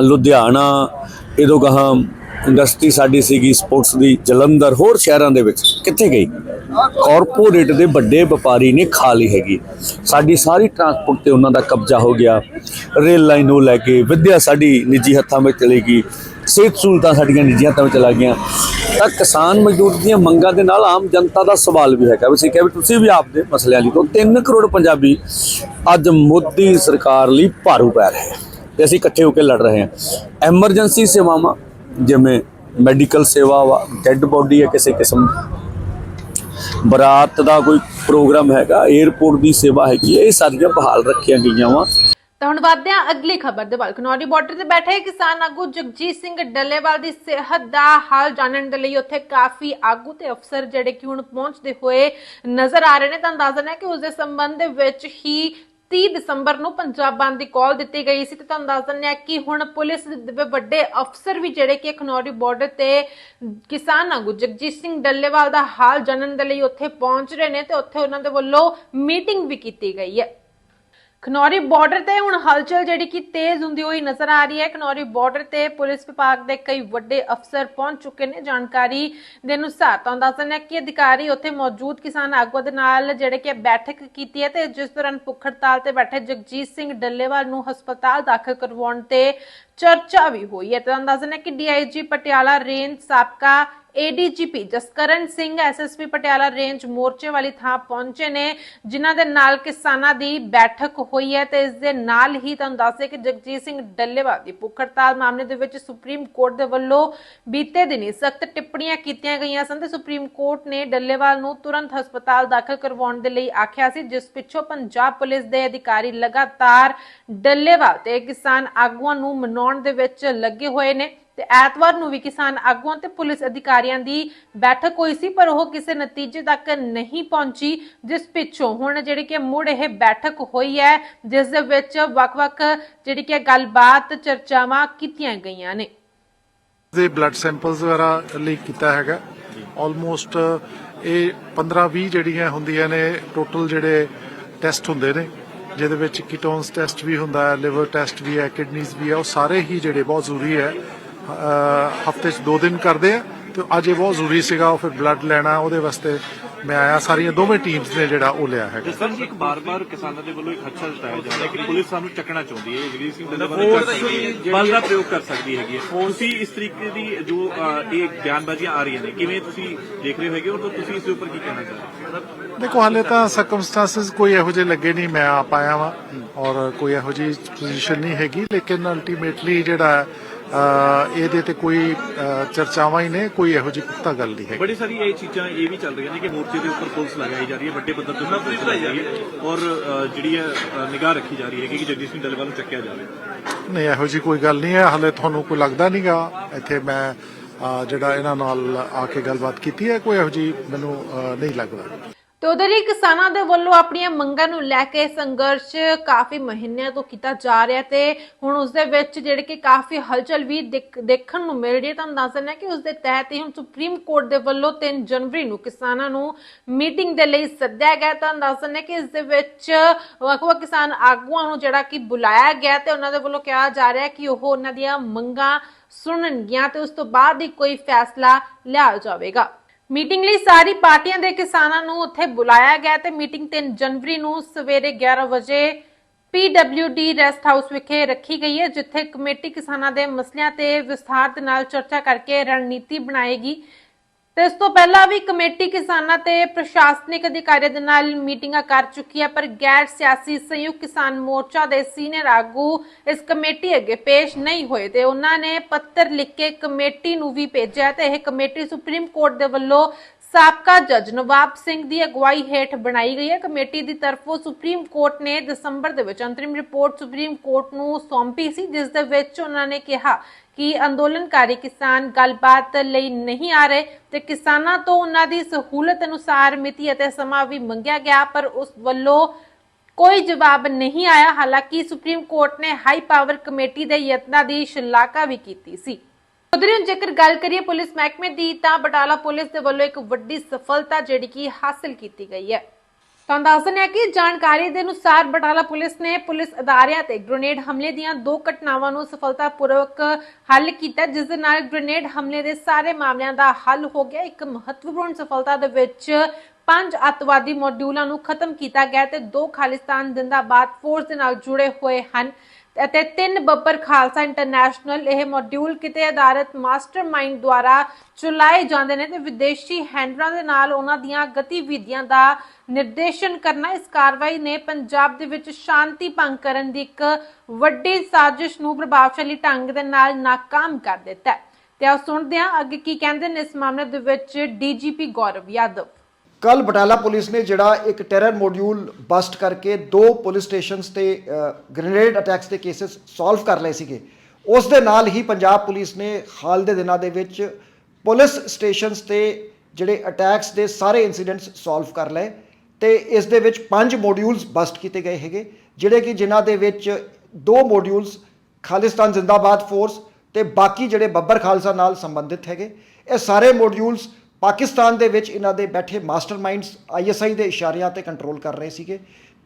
ਲੁਧਿਆਣਾ ਇਦੋਂ ਗਾਹਾਂ ਇੰਡਸਟਰੀ ਸਾਡੀ ਸੀਗੀ, ਸਪੋਰਟਸ ਦੀ, ਜਲੰਧਰ, ਹੋਰ ਸ਼ਹਿਰਾਂ ਦੇ ਵਿੱਚ। ਕਿੱਥੇ ਗਈ? ਕਾਰਪੋਰੇਟ ਦੇ ਵੱਡੇ ਵਪਾਰੀ ਨੇ ਖਾ ਲਈ ਹੈਗੀ। ਸਾਡੀ ਸਾਰੀ ਟਰਾਂਸਪੋਰਟ ਤੇ ਉਹਨਾਂ ਦਾ ਕਬਜ਼ਾ ਹੋ ਗਿਆ। ਰੇਲ ਲਾਈਨ ਨੂੰ ਲੈ ਕੇ ਵਿਦਿਆ ਸਾਡੀ ਨਿੱਜੀ ਹੱਥਾਂ ਵਿੱਚ ਚਲੀ ਗਈ। ਸਿਹਤ ਸਹੂਲਤਾਂ ਸਾਡੀਆਂ ਨਿੱਜੀ ਹੱਥਾਂ ਵਿੱਚ ਚਲਾ ਗਈਆਂ। ਤਾਂ ਕਿਸਾਨ ਮਜ਼ਦੂਰ ਦੀਆਂ ਮੰਗਾਂ ਦੇ ਨਾਲ ਆਮ ਜਨਤਾ ਦਾ ਸਵਾਲ ਵੀ ਹੈਗਾ। ਵੀ ਅਸੀਂ ਕਿਹਾ ਵੀ ਤੁਸੀਂ ਵੀ ਆਪਦੇ ਮਸਲਿਆਂ ਲਈ ਤੋਂ 3 ਕਰੋੜ ਪੰਜਾਬੀ ਅੱਜ ਮੋਦੀ ਸਰਕਾਰ ਲਈ ਭਾਰੂ ਪੈ ਰਹੇ ਆ ਤੇ ਅਸੀਂ ਇਕੱਠੇ ਹੋ ਕੇ ਲੜ ਰਹੇ ਹਾਂ ਐਮਰਜੈਂਸੀ ਸੇਵਾਵਾਂ, ਜਿਵੇਂ ਮੈਡੀਕਲ ਸੇਵਾ ਵਾ ਡੈੱਡ ਬੋਡੀ ਹੈ ਕਿਸੇ ਕਿਸਮ ਬਰਾਤ ਦਾ ਕੋਈ ਪ੍ਰੋਗਰਾਮ ਹੈਗਾ 에어ਪੋਰਟ ਦੀ ਸੇਵਾ ਹੈਗੀ ਹੈ, ਇਹ ਸਾਰੀਆਂ ਬਹਾਲ ਰੱਖੀਆਂ ਗਈਆਂ ਵਾ। ਤਾਂ ਹੁਣ ਵਧਦੇ ਹਾਂ ਅਗਲੀ ਖਬਰ ਦੇ ਵੱਲ। ਖਨੌਰੀ ਬਾਰਡਰ ਤੇ ਬੈਠੇ ਕਿਸਾਨ ਆਗੂ ਜਗਜੀਤ ਸਿੰਘ ਡੱਲੇਵਾਲ ਦੀ ਸਿਹਤ ਦਾ ਹਾਲ ਜਾਣਨ ਦੇ ਲਈ ਉੱਥੇ ਕਾਫੀ ਆਗੂ ਤੇ ਅਫਸਰ ਜਿਹੜੇ ਕਿ ਹੁਣ ਪਹੁੰਚਦੇ ਹੋਏ ਨਜ਼ਰ ਆ ਰਹੇ ਨੇ। ਤਾਂ ਅੰਦਾਜ਼ਾ ਹੈ ਕਿ ਉਸ ਦੇ ਸੰਬੰਧ ਦੇ ਵਿੱਚ ਹੀ 30 ਦਸੰਬਰ ਨੂੰ ਪੰਜਾਬ ਬੰਦ ਦੀ ਕਾਲ ਦਿੱਤੀ ਗਈ ਸੀ ਤੇ ਤੁਹਾਨੂੰ ਦੱਸ ਦਿੰਦੇ ਆ ਕਿ ਹੁਣ ਪੁਲਿਸ ਦੇ ਵੱਡੇ ਅਫਸਰ ਵੀ ਜਿਹੜੇ ਕਿ ਖਨੌਰੀ ਬਾਰਡਰ ਤੇ ਕਿਸਾਨ ਆਗੂ ਜਗਜੀਤ ਸਿੰਘ ਡੱਲੇਵਾਲ ਦਾ ਹਾਲ ਜਾਣਨ ਦੇ ਲਈ ਉੱਥੇ ਪਹੁੰਚ ਰਹੇ ਨੇ ਤੇ ਉੱਥੇ ਉਹਨਾਂ ਦੇ ਵੱਲੋਂ ਮੀਟਿੰਗ ਵੀ ਕੀਤੀ ਗਈ ਹੈ। ਖਨੌਰੀ ਬਾਰਡਰ ਤੇ ਹੁਣ ਹਲਚਲ ਜਿਹੜੀ ਕਿ ਤੇਜ਼ ਹੁੰਦੀ ਹੋਈ ਨਜ਼ਰ ਆ ਰਹੀ ਹੈ। ਖਨੌਰੀ ਬਾਰਡਰ ਤੇ ਪੁਲਿਸ ਵਿਭਾਗ ਦੇ ਕਈ ਵੱਡੇ ਅਫਸਰ ਪਹੁੰਚ ਚੁੱਕੇ ਨੇ। ਜਾਣਕਾਰੀ ਦੇ ਅਨੁਸਾਰ ਤੁਹਾਨੂੰ ਦੱਸ ਦਿੰਦੇ ਕਿ ਅਧਿਕਾਰੀ ਉੱਥੇ ਮੌਜੂਦ ਕਿਸਾਨ ਆਗੂਆਂ ਦੇ ਨਾਲ ਜਿਹੜੇ ਕਿ ਬੈਠਕ ਕੀਤੀ ਹੈ ਤੇ ਜਿਸ ਦੌਰਾਨ ਪੁਖੜਤਾਲ ਤੇ ਬੈਠੇ ਜਗਜੀਤ ਸਿੰਘ ਡੱਲੇਵਾਲ ਨੂੰ ਹਸਪਤਾਲ ਦਾਖਲ ਕਰਵਾਉਣ ਤੇ ਚਰਚਾ ਵੀ ਹੋਈ ਹੈ। ਤੁਹਾਨੂੰ ਦੱਸ ਦਿੰਦੇ ਹਾਂ ਕਿ ਡੀਆਈਜੀ ਪਟਿਆਲਾ ਰੇਂਜ ਸਾਬਕਾ ADGP Jaskaran Singh SSP Patiala range ਮੋਰਚੇ ਵਾਲੀ ਥਾਂ ਪਹੁੰਚੇ ਨੇ, ਜਿਨ੍ਹਾਂ ਦੇ ਨਾਲ ਕਿਸਾਨਾਂ ਦੀ ਬੈਠਕ ਹੋਈ ਹੈ ਤੇ ਇਸ ਦੇ ਨਾਲ ਹੀ ਤੁਹਾਨੂੰ ਦੱਸਦੇ ਕਿ ਜਗਜੀਤ ਸਿੰਘ ਡੱਲੇਵਾਲ ਦੀ ਭੁੱਖ ਹੜਤਾਲ ਮਾਮਲੇ ਦੇ ਵਿੱਚ ਸੁਪਰੀਮ ਕੋਰਟ ਦੇ ਵੱਲੋਂ ਬੀਤੇ ਦਿਨੀ ਸਖਤ ਟਿੱਪਣੀਆਂ ਕੀਤੀਆਂ ਗਈਆਂ ਸਨ ਤੇ ਸੁਪਰੀਮ ਕੋਰਟ ਨੇ ਡੱਲੇਵਾਲ ਨੂੰ ਤੁਰੰਤ ਹਸਪਤਾਲ ਦਾਖਲ ਕਰਵਾਉਣ ਦੇ ਲਈ ਆਖਿਆ ਸੀ, ਜਿਸ ਪਿੱਛੋਂ ਪੰਜਾਬ ਪੁਲਿਸ ਦੇ ਅਧਿਕਾਰੀ ਲਗਾਤਾਰ ਡੱਲੇਵਾਲ ਤੇ ਕਿਸਾਨ ਆਗੂਆਂ ਨੂੰ ਮਨਾਉਣ ਦੇ ਵਿੱਚ ਲੱਗੇ ਹੋਏ ਨੇ। ਤੇ ਐਤਵਾਰ ਨੂੰ ਵੀ ਕਿਸਾਨ ਆਗੂਆਂ ਤੇ ਪੁਲਿਸ ਅਧਿਕਾਰੀਆਂ ਦੀ ਬੈਠਕ ਹੋਈ ਸੀ ਪਰ ਉਹ ਕਿਸੇ ਨਤੀਜੇ ਤੱਕ ਨਹੀਂ ਪਹੁੰਚੀ ਜਿਸ ਪਿੱਛੋਂ ਹੁਣ ਜਿਹੜੀ ਕਿ ਮੁੜ ਇਹ ਬੈਠਕ ਹੋਈ ਹੈ ਜਿਸ ਦੇ ਵਿੱਚ ਵੱਖ-ਵੱਖ ਜਿਹੜੀ ਕਿ ਗੱਲਬਾਤ ਚਰਚਾਵਾਂ ਕੀਤੀਆਂ ਗਈਆਂ ਨੇ। ਦੇ ਬਲੱਡ ਸੈਂਪਲਸ ਵਗੈਰਾ ਲੀਕ ਕੀਤਾ ਹੈਗਾ। ਆਲਮੋਸਟ ਇਹ 15-20 ਜਿਹੜੀਆਂ ਹੁੰਦੀਆਂ ਨੇ ਟੋਟਲ ਜਿਹੜੇ ਟੈਸਟ ਹੁੰਦੇ ਨੇ ਜਿਹਦੇ ਵਿੱਚ ਕੀਟੋਨਸ ਟੈਸਟ ਵੀ ਹੁੰਦਾ ਹੈ ਲਿਵਰ ਟੈਸਟ ਵੀ ਹੈ ਕਿਡਨੀਜ਼ ਵੀ ਹੈ ਉਹ ਸਾਰੇ ਹੀ ਜਿਹੜੇ ਬਹੁਤ ਜ਼ਰੂਰੀ ਹੈ ਹਫ਼ਤੇ 'ਚ ਦੋ ਦਿਨ ਕਰਦੇ ਆ ਤੇ ਅੱਜ ਇਹ ਬਹੁਤ ਜ਼ਰੂਰੀ ਸੀਗਾ ਉਹ ਫਿਰ ਬਲੱਡ ਲੈਣਾ ਉਹਦੇ ਵਾਸਤੇ ਮੈਂ ਆਇਆ। ਸਾਰੀਆਂ ਦੋਵੇਂ ਟੀਮਸ ਨੇ ਜਿਹੜਾ ਉਹ ਲਿਆ ਹੈਗਾ। ਸਰ ਜੀ ਇੱਕ ਬਾਰ-ਬਾਰ ਕਿਸਾਨਾਂ ਦੇ ਵੱਲੋਂ ਇੱਕ ਖਦਸ਼ਾ ਜਤਾਇਆ ਜਾ ਰਿਹਾ ਹੈ ਕਿ ਪੁਲਿਸ ਸਾਨੂੰ ਚੱਕਣਾ ਚਾਹੁੰਦੀ ਹੈ। ਜਗਦੀਪ ਸਿੰਘ ਡੱਲੇਵਾਲ ਬਲ ਦਾ ਪ੍ਰਯੋਗ ਕਰ ਸਕਦੀ ਹੈਗੀ ਹੈ। ਤੁਸੀਂ ਇਸ ਤਰੀਕੇ ਦੀ ਜੋ ਇਹ ਬਿਆਨਬਾਜ਼ੀਆਂ ਆ ਰਹੀਆਂ ਨੇ ਕਿਵੇਂ ਤੁਸੀਂ ਦੇਖ ਰਹੇ ਹੋਗੇ ਔਰ ਤੁਸੀਂ ਇਸ ਦੇ ਉੱਪਰ ਕੀ ਕਹਿਣਾ ਚਾਹੁੰਦੇ ਹੋ ਦੇਖੋ ਹਾਲੇ ਤਾਂ ਸਰਕਮਸਟੈਂਸਸ ਕੋਈ ਇਹੋ ਜਿਹੇ ਲੱਗੇ ਨਹੀਂ ਮੈਂ ਆਪ ਆਇਆ ਵਾਂ ਔਰ ਕੋਈ ਇਹੋ ਜਿਹੀ ਪੋਜੀਸ਼ਨ ਨਹੀਂ ਹੈਗੀ ਲੇਕਿਨ ਅਲਟੀਮੇਟਲੀ ਜਿਹੜਾ ਹੈ, ਇਹਦੇ ਤੇ ਕੋਈ ਚਰਚਾਵਾਂ ਹੀ ਨੇ ਕੋਈ ਇਹੋ ਜਿਹੀ ਪੁਖਤਾ ਗੱਲ ਨਹੀਂ ਹੈਗੀ। ਬੜੀ ਸਾਰੀ ਇਹ ਚੀਜ਼ਾਂ ਇਹ ਵੀ ਚੱਲ ਰਹੀਆਂ ਨੇ ਕਿ ਮੋਰਚੇ ਦੇ ਉੱਪਰ ਪੁਲਿਸ ਲਗਾਈ ਜਾ ਰਹੀ ਹੈ ਵੱਡੇ ਪੱਧਰ ਤੇ ਪੁਲਿਸ ਲਗਾਈ ਜਾ ਰਹੀ ਹੈ ਔਰ ਜਿਹੜੀ ਹੈ ਨਿਗਾਹ ਰੱਖੀ ਜਾ ਰਹੀ ਹੈ ਕਿ ਜਗਦੀਪ ਸਿੰਘ ਡੱਲੇਵਾਲ ਨੂੰ ਚੱਕਿਆ ਜਾਵੇ। ਨਹੀਂ ਇਹੋ ਜਿਹੀ ਕੋਈ ਗੱਲ ਨਹੀਂ ਹੈ ਹਾਲੇ ਤੁਹਾਨੂੰ ਕੋਈ ਲੱਗਦਾ ਨਹੀਂਗਾ। ਇੱਥੇ ਮੈਂ ਜਿਹੜਾ ਇਹਨਾਂ ਨਾਲ ਆ ਕੇ ਗੱਲਬਾਤ ਕੀਤੀ ਹੈ ਕੋਈ ਇਹੋ ਜਿਹੀ ਮੈਨੂੰ ਨਹੀਂ ਲੱਗਦਾ। ਤੇ ਉਧਰ ਹੀ ਕਿਸਾਨਾਂ ਦੇ ਵੱਲੋਂ ਆਪਣੀਆਂ ਮੰਗਾਂ ਨੂੰ ਲੈ ਕੇ ਸੰਘਰਸ਼ ਕਾਫੀ ਮਹੀਨਿਆਂ ਤੋਂ ਕੀਤਾ ਜਾ ਰਿਹਾ ਤੇ ਹੁਣ ਉਸ ਦੇ ਵਿੱਚ ਜਿਹੜੇ ਕਿ ਕਾਫੀ ਹਲਚਲ ਵੀ ਦੇਖਣ ਨੂੰ ਮਿਲ ਰਹੀ ਹੈ। ਤੁਹਾਨੂੰ ਦੱਸ ਦਿੰਦੇ ਕਿ ਉਸ ਦੇ ਤਹਿਤ ਹੀ ਹੁਣ ਸੁਪਰੀਮ ਕੋਰਟ ਦੇ ਵੱਲੋਂ 3 ਜਨਵਰੀ ਨੂੰ ਕਿਸਾਨਾਂ ਨੂੰ ਮੀਟਿੰਗ ਦੇ ਲਈ ਸੱਦਿਆ ਗਿਆ। ਤੁਹਾਨੂੰ ਦੱਸ ਦਿੰਦੇ ਕਿ ਇਸ ਦੇ ਵਿੱਚ ਵੱਖ-ਵੱਖ ਕਿਸਾਨ ਆਗੂਆਂ ਨੂੰ ਜਿਹੜਾ ਕਿ ਬੁਲਾਇਆ ਗਿਆ ਤੇ ਉਹਨਾਂ ਦੇ ਵੱਲੋਂ ਕਿਹਾ ਜਾ ਰਿਹਾ ਕਿ ਉਹ ਉਹਨਾਂ ਦੀਆਂ ਮੰਗਾਂ ਸੁਣਨਗੀਆਂ ਤੇ ਉਸ ਤੋਂ ਬਾਅਦ ਹੀ ਕੋਈ ਫੈਸਲਾ ਲਿਆ ਜਾਵੇਗਾ। ਮੀਟਿੰਗ ਲਈ ਸਾਰੀ ਪਾਰਟੀਆਂ ਦੇ ਕਿਸਾਨਾਂ ਨੂੰ ਉੱਥੇ ਬੁਲਾਇਆ ਗਿਆ ਤੇ ਮੀਟਿੰਗ 3 ਜਨਵਰੀ ਨੂੰ ਸਵੇਰੇ 11 ਵਜੇ PWD ਰੈਸਟ ਹਾਊਸ ਵਿਖੇ ਰੱਖੀ ਗਈ ਹੈ, ਜਿੱਥੇ ਕਮੇਟੀ ਕਿਸਾਨਾਂ ਦੇ ਮਸਲਿਆਂ ਤੇ ਵਿਸਥਾਰ ਦੇ ਨਾਲ ਚਰਚਾ ਕਰਕੇ ਰਣਨੀਤੀ ਬਣਾਏਗੀ। ਤੇ ਇਸ ਤੋਂ ਪਹਿਲਾਂ ਵੀ ਕਮੇਟੀ ਕਿਸਾਨਾਂ ਤੇ ਪ੍ਰਸ਼ਾਸਨਿਕ ਅਧਿਕਾਰੀਆਂ ਦੇ ਨਾਲ ਮੀਟਿੰਗਾਂ ਕਰ ਚੁੱਕੀ ਹੈ, ਪਰ ਗੈਰ ਸਿਆਸੀ ਸੰਯੁਕਤ ਕਿਸਾਨ ਮੋਰਚਾ ਦੇ ਸੀਨੀਅਰ ਆਗੂ ਇਸ ਕਮੇਟੀ ਅੱਗੇ ਪੇਸ਼ ਨਹੀਂ ਹੋਏ ਤੇ ਉਹਨਾਂ ਨੇ ਪੱਤਰ ਲਿਖ ਕੇ ਕਮੇਟੀ ਨੂੰ ਵੀ ਭੇਜਿਆ ਤੇ ਇਹ ਕਮੇਟੀ ਸੁਪਰੀਮ ਕੋਰਟ ਦੇ ਵੱਲੋਂ ਸਾਬਕਾ ਜੱਜ ਨਵਾਬ ਸਿੰਘ ਦੀ ਅਗਵਾਈ ਹੇਠ ਬਣਾਈ ਗਈ ਹੈ। ਕਮੇਟੀ ਦੀ ਤਰਫੋਂ ਸੁਪਰੀਮ ਕੋਰਟ ਨੇ ਦਸੰਬਰ ਦੇ ਵਿੱਚ ਅੰਤਰਿਮ ਰਿਪੋਰਟ ਸੁਪਰੀਮ ਕੋਰਟ ਨੂੰ ਸੌਂਪੀ ਸੀ, ਜਿਸ ਦੇ ਵਿੱਚ ਉਹਨਾਂ ਨੇ ਕਿਹਾ ਕਿ ਅੰਦੋਲਨਕਾਰੀ ਕਿਸਾਨ ਗੱਲਬਾਤ ਲਈ ਨਹੀਂ ਆ ਰਹੇ ਤੇ ਕਿਸਾਨਾਂ ਤੋਂ ਉਹਨਾਂ ਦੀ ਸਹੂਲਤ ਅਨੁਸਾਰ ਮਿਤੀ ਅਤੇ ਸਮਾਂ ਵੀ ਮੰਗਿਆ ਗਿਆ, ਪਰ ਉਸ ਵੱਲੋਂ ਕੋਈ ਜਵਾਬ ਨਹੀਂ ਆਇਆ। ਹਾਲਾਂਕਿ ਸੁਪਰੀਮ ਕੋਰਟ ਨੇ ਹਾਈ ਪਾਵਰ ਕਮੇਟੀ ਦੇ ਯਤਨਾਂ ਦੀ ਸ਼ਲਾਘਾ ਵੀ ਕੀਤੀ ਸੀ। ਉਧਰ ਜੇਕਰ ਗੱਲ ਕਰੀਏ ਪੁਲਿਸ ਮਹਿਕਮੇ ਦੀ, ਤਾਂ ਬਟਾਲਾ ਪੁਲਿਸ ਦੇ ਵੱਲੋਂ ਇੱਕ ਵੱਡੀ ਸਫਲਤਾ ਜਿਹੜੀ ਕਿ ਹਾਸਲ ਕੀਤੀ ਗਈ ਹੈ। ਤੁਹਾਨੂੰ ਦੱਸ ਹਾਂ ਕਿ ਜਾਣਕਾਰੀ ਦੇ ਅਨੁਸਾਰ ਬਟਾਲਾ ਪੁਲਿਸ ਨੇ ਪੁਲਿਸ ਅਦਾਰਿਆਂ ਤੇ ਗ੍ਰੇਨੇਡ ਹਮਲੇ ਦੀਆਂ ਦੋ ਘਟਨਾਵਾਂ ਨੂੰ ਸਫਲਤਾਪੂਰਵਕ ਹੱਲ ਕੀਤਾ, ਜਿਸ ਦੇ ਨਾਲ ਗ੍ਰੇਨੇਡ ਹਮਲੇ ਦੇ ਸਾਰੇ ਮਾਮਲਿਆਂ ਦਾ ਹੱਲ ਹੋ ਗਿਆ। ਇੱਕ ਮਹੱਤਵਪੂਰਨ ਸਫਲਤਾ ਦੇ ਵਿੱਚ ਪੰਜ ਅੱਤਵਾਦੀ ਮੋਡਿਊਲਾਂ ਨੂੰ ਖਤਮ ਕੀਤਾ ਗਿਆ ਤੇ ਦੋ ਖਾਲਿਸਤਾਨ ਜ਼ਿੰਦਾਬਾਦ ਫੋਰਸ ਦੇ ਨਾਲ ਜੁੜੇ ਹੋਏ ਹਨ। ਅਤੇ ਤਿੰਨ ਬੱਬਰ ਖਾਲਸਾ ਇੰਟਰਨੈਸ਼ਨਲ ਇਹ ਮੋਡਿਊਲ ਕਿਤੇ ਆਧਾਰਿਤ ਮਾਸਟਰਮਾਈਂਡ ਦੁਆਰਾ ਚਲਾਏ ਜਾਂਦੇ ਨੇ ਤੇ ਵਿਦੇਸ਼ੀ ਹੈਂਡਲਰਾਂ ਦੇ ਨਾਲ ਉਹਨਾਂ ਦੀਆਂ ਗਤੀਵਿਧੀਆਂ ਦਾ ਨਿਰਦੇਸ਼ਨ ਕਰਨਾ, ਇਸ ਕਾਰਵਾਈ ਨੇ ਪੰਜਾਬ ਦੇ ਵਿੱਚ ਸ਼ਾਂਤੀ ਭੰਗ ਕਰਨ ਦੀ ਇੱਕ ਵੱਡੀ ਸਾਜ਼ਿਸ਼ ਨੂੰ ਪ੍ਰਭਾਵਸ਼ਾਲੀ ਢੰਗ ਦੇ ਨਾਲ ਨਾਕਾਮ ਕਰ ਦਿੱਤਾ ਤੇ ਆਓ ਸੁਣਦੇ ਹਾਂ ਅੱਗੇ ਕੀ ਕਹਿੰਦੇ ਨੇ ਇਸ ਮਾਮਲੇ ਦੇ ਵਿੱਚ ਡੀਜੀਪੀ ਗੌਰਵ ਯਾਦਵ। ਕੱਲ ਬਟਾਲਾ ਪੁਲਿਸ ਨੇ ਜਿਹੜਾ ਇੱਕ ਟੈਰਰ ਮੋਡਿਊਲ ਬਸਟ ਕਰਕੇ ਦੋ ਪੁਲਿਸ ਸਟੇਸ਼ਨਸ ਤੇ ਗ੍ਰੇਨੇਡ ਅਟੈਕਸ ਦੇ ਕੇसेस ਸੋਲਵ ਕਰ ਲਏ ਸੀਗੇ। ਉਸ ਦੇ ਨਾਲ ਹੀ ਪੰਜਾਬ ਪੁਲਿਸ ਨੇ ਹਾਲ ਦੇ ਦਿਨਾਂ ਦੇ ਵਿੱਚ ਪੁਲਿਸ ਸਟੇਸ਼ਨਸ ਤੇ ਜਿਹੜੇ ਅਟੈਕਸ ਦੇ ਸਾਰੇ ਇਨਸੀਡੈਂਟਸ ਸੋਲਵ ਕਰ ਲਏ ਤੇ ਇਸ ਦੇ ਵਿੱਚ ਪੰਜ ਮੋਡਿਊਲਸ ਬਸਟ ਕੀਤੇ ਗਏ ਹੈਗੇ, ਜਿਹੜੇ ਕਿ ਜਿਨ੍ਹਾਂ ਦੇ ਵਿੱਚ ਦੋ ਮੋਡਿਊਲਸ ਖਾਲਿਸਤਾਨ ਜ਼ਿੰਦਾਬਾਦ ਫੋਰਸ ਤੇ ਬਾਕੀ ਜਿਹੜੇ ਬੱਬਰ ਖਾਲਸਾ ਨਾਲ ਸੰਬੰਧਿਤ ਹੈਗੇ, ਇਹ ਸਾਰੇ ਮੋਡਿਊਲਸ ਪਾਕਿਸਤਾਨ ਦੇ ਵਿੱਚ ਇਹਨਾਂ ਦੇ ਬੈਠੇ ਮਾਸਟਰਮਾਈਂਡਸ ਆਈਐਸਆਈ ਦੇ ਇਸ਼ਾਰਿਆਂ ਤੇ ਕੰਟਰੋਲ ਕਰ ਰਹੇ ਸੀਗੇ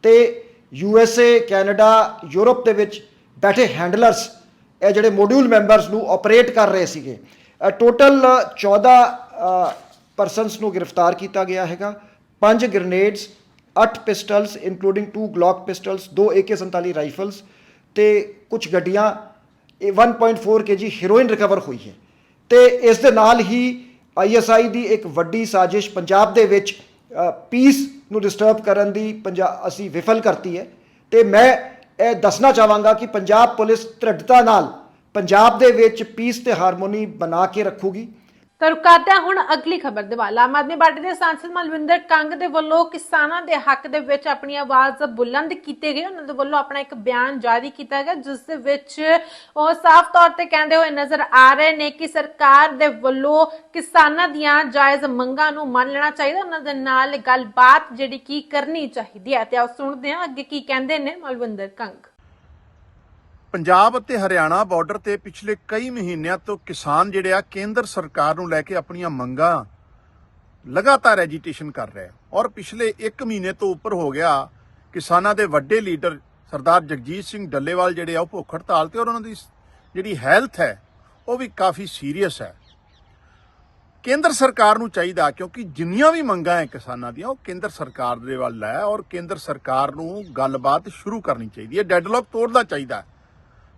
ਤੇ ਯੂਐਸਏ ਕੈਨੇਡਾ, ਯੂਰਪ ਦੇ ਵਿੱਚ ਬੈਠੇ ਹੈਂਡਲਰਸ, ਇਹ ਜਿਹੜੇ ਮੋਡਿਊਲ ਮੈਂਬਰਸ ਨੂੰ ਆਪਰੇਟ ਕਰ ਰਹੇ ਸੀਗੇ। ਟੋਟਲ 14 ਪਰਸਨਸ ਨੂੰ ਗ੍ਰਿਫਤਾਰ ਕੀਤਾ ਗਿਆ ਹੈਗਾ। ਪੰਜ grenades 8 pistols including 2 Glock pistols 2 AK47 rifles ਤੇ ਕੁਝ ਗੱਡੀਆਂ। ਇਹ 1.4 kg ਹੀਰੋਇਨ ਰਿਕਵਰ ਹੋਈ ਹੈ। ਤੇ ਇਸ ਦੇ ਨਾਲ ਹੀ ਆਈਐਸਆਈ ਦੀ ਇੱਕ ਵੱਡੀ ਸਾਜ਼ਿਸ਼ ਪੰਜਾਬ ਦੇ ਵਿੱਚ ਪੀਸ ਨੂੰ ਡਿਸਟਰਬ ਕਰਨ ਦੀ ਪੰਜਾ- ਅਸੀਂ ਵਿਫਲ ਕਰਤੀ ਹੈ। ਤੇ ਮੈਂ ਇਹ ਦੱਸਣਾ ਚਾਹਾਂਗਾ ਕਿ ਪੰਜਾਬ ਪੁਲਿਸ ਦ੍ਰਿੜਤਾ ਨਾਲ ਪੰਜਾਬ ਦੇ ਵਿੱਚ ਪੀਸ ਤੇ ਹਾਰਮੋਨੀ ਬਣਾ ਕੇ ਰੱਖੂਗੀ। ਤਾਂ ਰੁਕਾਤੇ ਹੁਣ ਅਗਲੀ ਖਬਰ ਦੇ ਵੱਲ। ਆਮ ਆਦਮੀ ਪਾਰਟੀ ਦੇ ਸਾਂਸਦ ਮਲਵਿੰਦਰ ਕੰਗ ਦੇ ਵੱਲੋਂ ਕਿਸਾਨਾਂ ਦੇ ਹੱਕ ਦੇ ਵਿੱਚ ਆਪਣੀ ਆਵਾਜ਼ ਬੁਲੰਦ ਕੀਤੇ ਗਏ। ਉਹਨਾਂ ਦੇ ਵੱਲੋਂ ਆਪਣਾ ਇੱਕ ਬਿਆਨ ਜਾਰੀ ਕੀਤਾ ਗਿਆ, ਜਿਸ ਦੇ ਵਿੱਚ ਉਹ ਸਾਫ਼ ਤੌਰ ਤੇ ਕਹਿੰਦੇ ਹੋਏ ਨਜ਼ਰ ਆ ਰਹੇ ਨੇ ਕਿ ਸਰਕਾਰ ਦੇ ਵੱਲੋਂ ਕਿਸਾਨਾਂ ਦੀਆਂ ਜਾਇਜ਼ ਮੰਗਾਂ ਨੂੰ ਮੰਨ ਲੈਣਾ ਚਾਹੀਦਾ। ਉਹਨਾਂ ਦੇ ਨਾਲ ਗੱਲਬਾਤ ਜਿਹੜੀ ਕੀ ਕਰਨੀ ਚਾਹੀਦੀ ਹੈ ਤੇ ਆਓ ਸੁਣਦੇ ਹਾਂ ਅੱਗੇ ਕੀ ਕਹਿੰਦੇ ਨੇ ਮਲਵਿੰਦਰ ਕੰਗ। ਪੰਜਾਬ ਅਤੇ ਹਰਿਆਣਾ ਬਾਰਡਰ ਤੇ ਪਿਛਲੇ ਕਈ ਮਹੀਨਿਆਂ ਤੋਂ ਕਿਸਾਨ ਜਿਹੜੇ ਆ ਕੇਂਦਰ ਸਰਕਾਰ ਨੂੰ ਲੈ ਕੇ ਆਪਣੀਆਂ ਮੰਗਾਂ ਲਗਾਤਾਰ ਐਜੀਟੇਸ਼ਨ ਕਰ ਰਹੇ ਔਰ ਪਿਛਲੇ 1 ਮਹੀਨੇ ਤੋਂ ਉੱਪਰ ਹੋ ਗਿਆ, ਕਿਸਾਨਾਂ ਦੇ ਵੱਡੇ ਲੀਡਰ ਸਰਦਾਰ ਜਗਜੀਤ ਸਿੰਘ ਡੱਲੇਵਾਲ ਜਿਹੜੇ ਆ ਉਹ ਭੁੱਖ ਹੜਤਾਲ ਤੇ ਔਰ ਉਹਨਾਂ ਦੀ ਜਿਹੜੀ ਹੈਲਥ ਹੈ, ਉਹ ਵੀ ਕਾਫੀ ਸੀਰੀਅਸ ਹੈ। ਕੇਂਦਰ ਸਰਕਾਰ ਨੂੰ ਚਾਹੀਦਾ ਕਿਉਂਕਿ ਜਿੰਨੀਆਂ ਵੀ ਮੰਗਾਂ ਹੈ ਕਿਸਾਨਾਂ ਦੀਆਂ, ਉਹ ਕੇਂਦਰ ਸਰਕਾਰ ਦੇ ਵੱਲ ਹੈ ਔਰ ਕੇਂਦਰ ਸਰਕਾਰ ਨੂੰ ਗੱਲਬਾਤ ਸ਼ੁਰੂ ਕਰਨੀ ਚਾਹੀਦੀ ਹੈ। ਡੈਡਲੌਕ ਤੋੜਨਾ ਚਾਹੀਦਾ ਹੈ।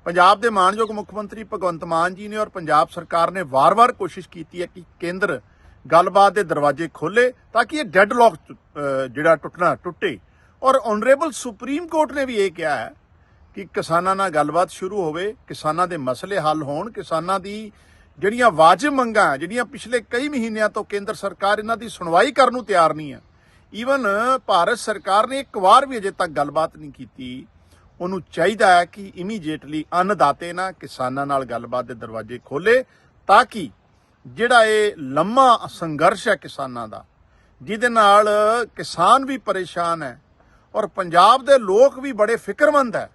ਪੰਜਾਬ ਦੇ ਮਾਨਯੋਗ ਮੁੱਖ ਮੰਤਰੀ ਭਗਵੰਤ ਮਾਨ ਜੀ ਨੇ ਔਰ ਪੰਜਾਬ ਸਰਕਾਰ ਨੇ ਵਾਰ-ਵਾਰ ਕੋਸ਼ਿਸ਼ ਕੀਤੀ ਹੈ ਕਿ ਕੇਂਦਰ ਗੱਲਬਾਤ ਦੇ ਦਰਵਾਜ਼ੇ ਖੋਲੇ ਤਾਂ ਕਿ ਇਹ ਡੈਡਲੌਕ ਜਿਹੜਾ ਟੁੱਟਣਾ ਟੁੱਟੇ। ਔਰ ਆਨਰੇਬਲ ਸੁਪਰੀਮ ਕੋਰਟ ਨੇ ਵੀ ਇਹ ਕਿਹਾ ਹੈ ਕਿ ਕਿਸਾਨਾਂ ਨਾਲ ਗੱਲਬਾਤ ਸ਼ੁਰੂ ਹੋਵੇ, ਕਿਸਾਨਾਂ ਦੇ ਮਸਲੇ ਹੱਲ ਹੋਣ, ਕਿਸਾਨਾਂ ਦੀ ਜਿਹੜੀਆਂ ਵਾਜਬ ਮੰਗਾਂ, ਜਿਹੜੀਆਂ ਪਿਛਲੇ ਕਈ ਮਹੀਨਿਆਂ ਤੋਂ ਕੇਂਦਰ ਸਰਕਾਰ ਇਹਨਾਂ ਦੀ ਸੁਣਵਾਈ ਕਰਨ ਨੂੰ ਤਿਆਰ ਨਹੀਂ ਹੈ। ਈਵਨ ਭਾਰਤ ਸਰਕਾਰ ਨੇ ਇੱਕ ਵਾਰ ਵੀ ਅਜੇ ਤੱਕ ਗੱਲਬਾਤ ਨਹੀਂ ਕੀਤੀ ਉਹਨੂੰ ਚਾਹੀਦਾ ਹੈ ਕਿ ਇਮੀਡੀਏਟਲੀ ਅੰਨਦਾਤੇ ਨਾ ਕਿਸਾਨਾਂ ਨਾਲ ਗੱਲਬਾਤ ਦੇ ਦਰਵਾਜ਼ੇ ਖੋਲੇ ਤਾਂ ਕਿ ਜਿਹੜਾ ਇਹ ਲੰਮਾ ਸੰਘਰਸ਼ ਹੈ ਕਿਸਾਨਾਂ ਦਾ, ਜਿਹਦੇ ਨਾਲ ਕਿਸਾਨ ਵੀ ਪਰੇਸ਼ਾਨ ਹੈ ਔਰ ਪੰਜਾਬ ਦੇ ਲੋਕ ਵੀ ਬੜੇ ਫਿਕਰਮੰਦ ਹੈ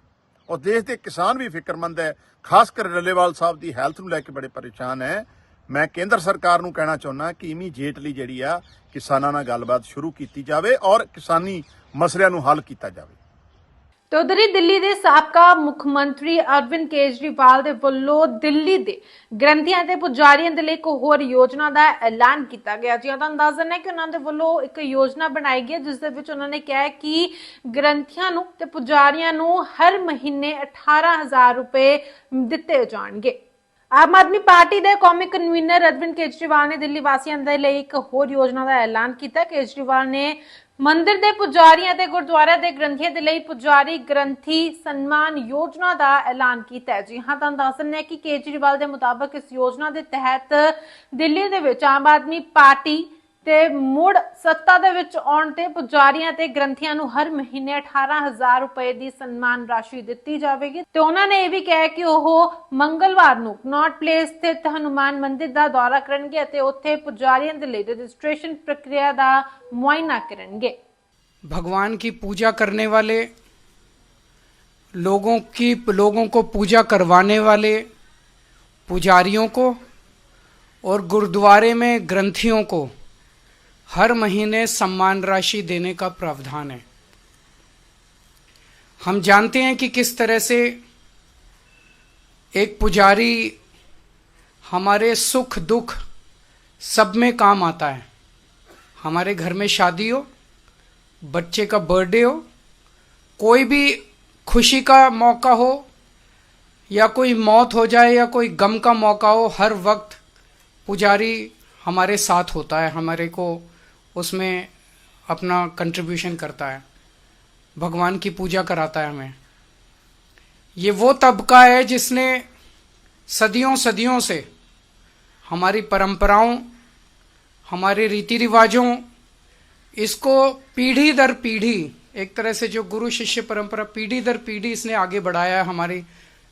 ਔਰ ਦੇਸ਼ ਦੇ ਕਿਸਾਨ ਵੀ ਫਿਕਰਮੰਦ ਹੈ, ਖਾਸ ਕਰ ਰੱਲੇਵਾਲ ਸਾਹਿਬ ਦੀ ਹੈਲਥ ਨੂੰ ਲੈ ਕੇ ਬੜੇ ਪਰੇਸ਼ਾਨ ਹੈ। ਮੈਂ ਕੇਂਦਰ ਸਰਕਾਰ ਨੂੰ ਕਹਿਣਾ ਚਾਹੁੰਦਾ ਕਿ ਇਮੀਡੀਏਟਲੀ ਜਿਹੜੀ ਆ, ਕਿਸਾਨਾਂ ਨਾਲ ਗੱਲਬਾਤ ਸ਼ੁਰੂ ਕੀਤੀ ਜਾਵੇ ਔਰ ਕਿਸਾਨੀ ਮਸਲਿਆਂ ਨੂੰ ਹੱਲ ਕੀਤਾ ਜਾਵੇ। ਤੇ ਉਧਰ ਹੀ ਦਿੱਲੀ ਦੇ ਸਾਬਕਾ ਮੁੱਖ ਮੰਤਰੀ ਅਰਵਿੰਦ ਕੇਜਰੀਵਾਲ ਦੇ ਵੱਲੋਂ ਦਿੱਲੀ ਦੇ ਗ੍ਰੰਥੀਆਂ ਤੇ ਪੁਜਾਰੀਆਂ ਦੇ ਲਈ ਇੱਕ ਹੋਰ ਯੋਜਨਾ ਦਾ ਐਲਾਨ ਕੀਤਾ ਗਿਆ ਜੀ। ਉਹਦਾ ਅੰਦਾਜ਼ਾ ਹੈ ਕਿ ਉਹਨਾਂ ਦੇ ਵੱਲੋਂ ਇੱਕ ਯੋਜਨਾ ਬਣਾਈ ਗਈ ਜਿਸ ਦੇ ਵਿੱਚ ਉਹਨਾਂ ਨੇ ਕਿਹਾ ਕਿ ਗ੍ਰੰਥੀਆਂ ਨੂੰ ਤੇ ਪੁਜਾਰੀਆਂ ਨੂੰ ਹਰ ਮਹੀਨੇ 18000 ਰੁਪਏ ਦਿੱਤੇ ਜਾਣਗੇ। ਆਮ ਆਦਮੀ ਪਾਰਟੀ ਦੇ ਕੌਮੀ ਕਨਵੀਨਰ ਅਰਵਿੰਦ ਕੇਜਰੀਵਾਲ ਨੇ ਦਿੱਲੀ ਵਾਸੀਆਂ ਦੇ ਲਈ ਇੱਕ ਹੋਰ ਯੋਜਨਾ ਦਾ ਐਲਾਨ ਕੀਤਾ। ਕੇਜਰੀਵਾਲ ਨੇ ਮੰਦਿਰ ਦੇ ਪੁਜਾਰੀਆਂ ਤੇ ਗੁਰਦੁਆਰਾ ਦੇ ਗ੍ਰੰਥੀਆਂ ਦੇ ਲਈ ਪੁਜਾਰੀ ਗ੍ਰੰਥੀ ਸਨਮਾਨ ਯੋਜਨਾ ਦਾ ਐਲਾਨ ਕੀਤਾ ਹੈ। ਜੀ ਹਾਂ ਤਾਂ ਦੱਸਣ ਹੈ ਕਿ ਕੇਜਰੀਵਾਲ ਦੇ ਮੁਤਾਬਕ ਇਸ ਯੋਜਨਾ ਦੇ ਤਹਿਤ ਦਿੱਲੀ ਦੇ ਵਿੱਚ ਆਮ ਆਦਮੀ ਪਾਰਟੀ ਤੇ ਮੁੜ ਸੱਤਾ ਦੇ ਵਿੱਚ ਆਉਣ ਤੇ ਪੁਜਾਰੀਆਂ ਤੇ ਗ੍ਰੰਥੀਆਂ ਨੂੰ ਹਰ ਮਹੀਨੇ 18000 ਰੁਪਏ ਦੀ ਸਨਮਾਨ ਰਾਸ਼ੀ ਦਿੱਤੀ ਜਾਵੇਗੀ ਤੇ ਉਹਨਾਂ ਨੇ ਇਹ ਵੀ ਕਿਹਾ ਕਿ ਉਹ ਮੰਗਲਵਾਰ ਨੂੰ ਨੌਟ ਪਲੇਸ ਸਥਿਤ ਹਨੂਮਾਨ ਮੰਦਿਰ ਦਾ ਦੌਰਾ ਕਰਨਗੇ ਅਤੇ ਉੱਥੇ ਪੁਜਾਰੀਆਂ ਦੇ ਲਈ ਰਜਿਸਟ੍ਰੇਸ਼ਨ ਪ੍ਰਕਿਰਿਆ ਦਾ ਮੁਆਇਨਾ ਕਰਨਗੇ भगवान की पूजा करने वाले लोगों की लोगों को पूजा करवाने वाले पुजारियों को और गुरुद्वारे में ग्रंथियों को हर महीने सम्मान राशि देने का प्रावधान है। हम जानते हैं कि किस तरह से एक पुजारी हमारे सुख, दुख सब में काम आता है। हमारे घर में शादी हो, बच्चे का बर्थडे हो, कोई भी खुशी का मौका हो, या कोई मौत हो जाए या कोई गम का मौका हो, हर वक्त पुजारी हमारे साथ होता है, हमारे को उसमें अपना कंट्रीब्यूशन करता है। भगवान की पूजा कराता है हमें। ये वो तबका है जिसने सदियों सदियों से हमारी परंपराओं, हमारे रीति रिवाजों, इसको पीढ़ी दर पीढ़ी, एक तरह से जो गुरु शिष्य परंपरा पीढ़ी दर पीढ़ी इसने आगे बढ़ाया है हमारे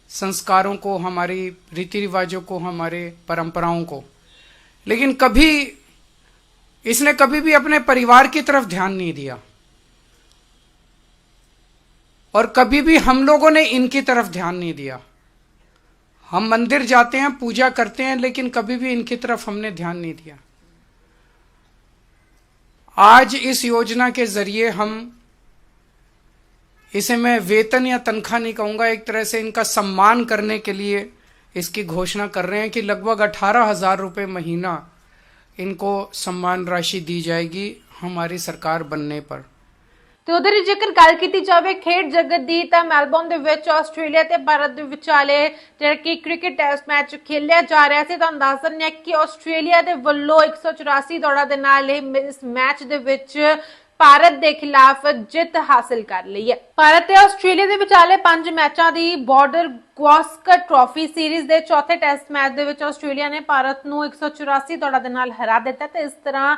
संस्कारों को, हमारी रीति रिवाजों को, हमारे परंपराओं को। लेकिन कभी इसने कभी भी अपने परिवार की तरफ़ ध्यान नहीं दिया। और कभी भी हम लोगों ने इनकी तरफ़ ध्यान नहीं दिया। हम मंदिर जाते हैं, पूजा करते हैं, लेकिन कभी भी इनकी तरफ़ हमने ध्यान नहीं दिया। आज इस योजना के ज़रिए हम इसे मैं वेतन या तनख्वाह नहीं कहूँगा, एक तरह से इनका सम्मान करने के लिए इसकी घोषणा कर रहे हैं कि लगभग अठारह हज़ार रुपये महीना इनको सम्मान राशि दी जाएगी हमारी सरकार बनने पर ਤੇ ਉਧਰ ਹੀ ਜੇਕਰ ਗੱਲ ਕੀਤੀ ਜਾਵੇ ਖੇਡ ਜਗਤ ਦੀ ਤਾਂ ਮੈਲਬੌਰਨ ਦੇ ਵਿੱਚ ਆਸਟ੍ਰੇਲੀਆ ਤੇ ਭਾਰਤ ਦੇ ਵਿਚਾਲੇ ਜਿਹੜਾ ਕਿ ਕ੍ਰਿਕਟ ਟੈਸਟ ਮੈਚ ਖੇਲਿਆ ਜਾ ਰਿਹਾ ਸੀ ਤਾਂ ਅੰਦਾਜ਼ਨ ਹੈ ਕਿ ਆਸਟ੍ਰੇਲੀਆ ਦੇ ਵੱਲੋਂ 184 ਦੌੜਾਂ ਦੇ ਨਾਲ ਇਹ ਮ- ਇਸ ਮੈਚ ਦੇ ਵਿੱਚ ਭਾਰਤ ਦੇ ਖਿਲਾਫ ਜਿੱਤ ਹਾਸਲ ਕਰ ਲਈ ਹੈ। ਭਾਰਤ ਤੇ ਆਸਟ੍ਰੇਲੀਆ ਦੇ ਵਿਚਾਲੇ ਪੰਜ ਮੈਚਾਂ ਦੀ ਬਾਰਡਰ ਗਵਾਸਕਰ ਟਰਾਫੀ ਸੀਰੀਜ਼ ਦੇ ਚੌਥੇ ਟੈਸਟ ਮੈਚ ਦੇ ਵਿੱਚ ਆਸਟ੍ਰੇਲੀਆ ਨੇ ਭਾਰਤ ਨੂੰ 184 ਦੌੜਾਂ ਦੇ ਨਾਲ ਹਰਾ ਦਿੱਤਾ ਤੇ ਇਸ ਤਰ੍ਹਾਂ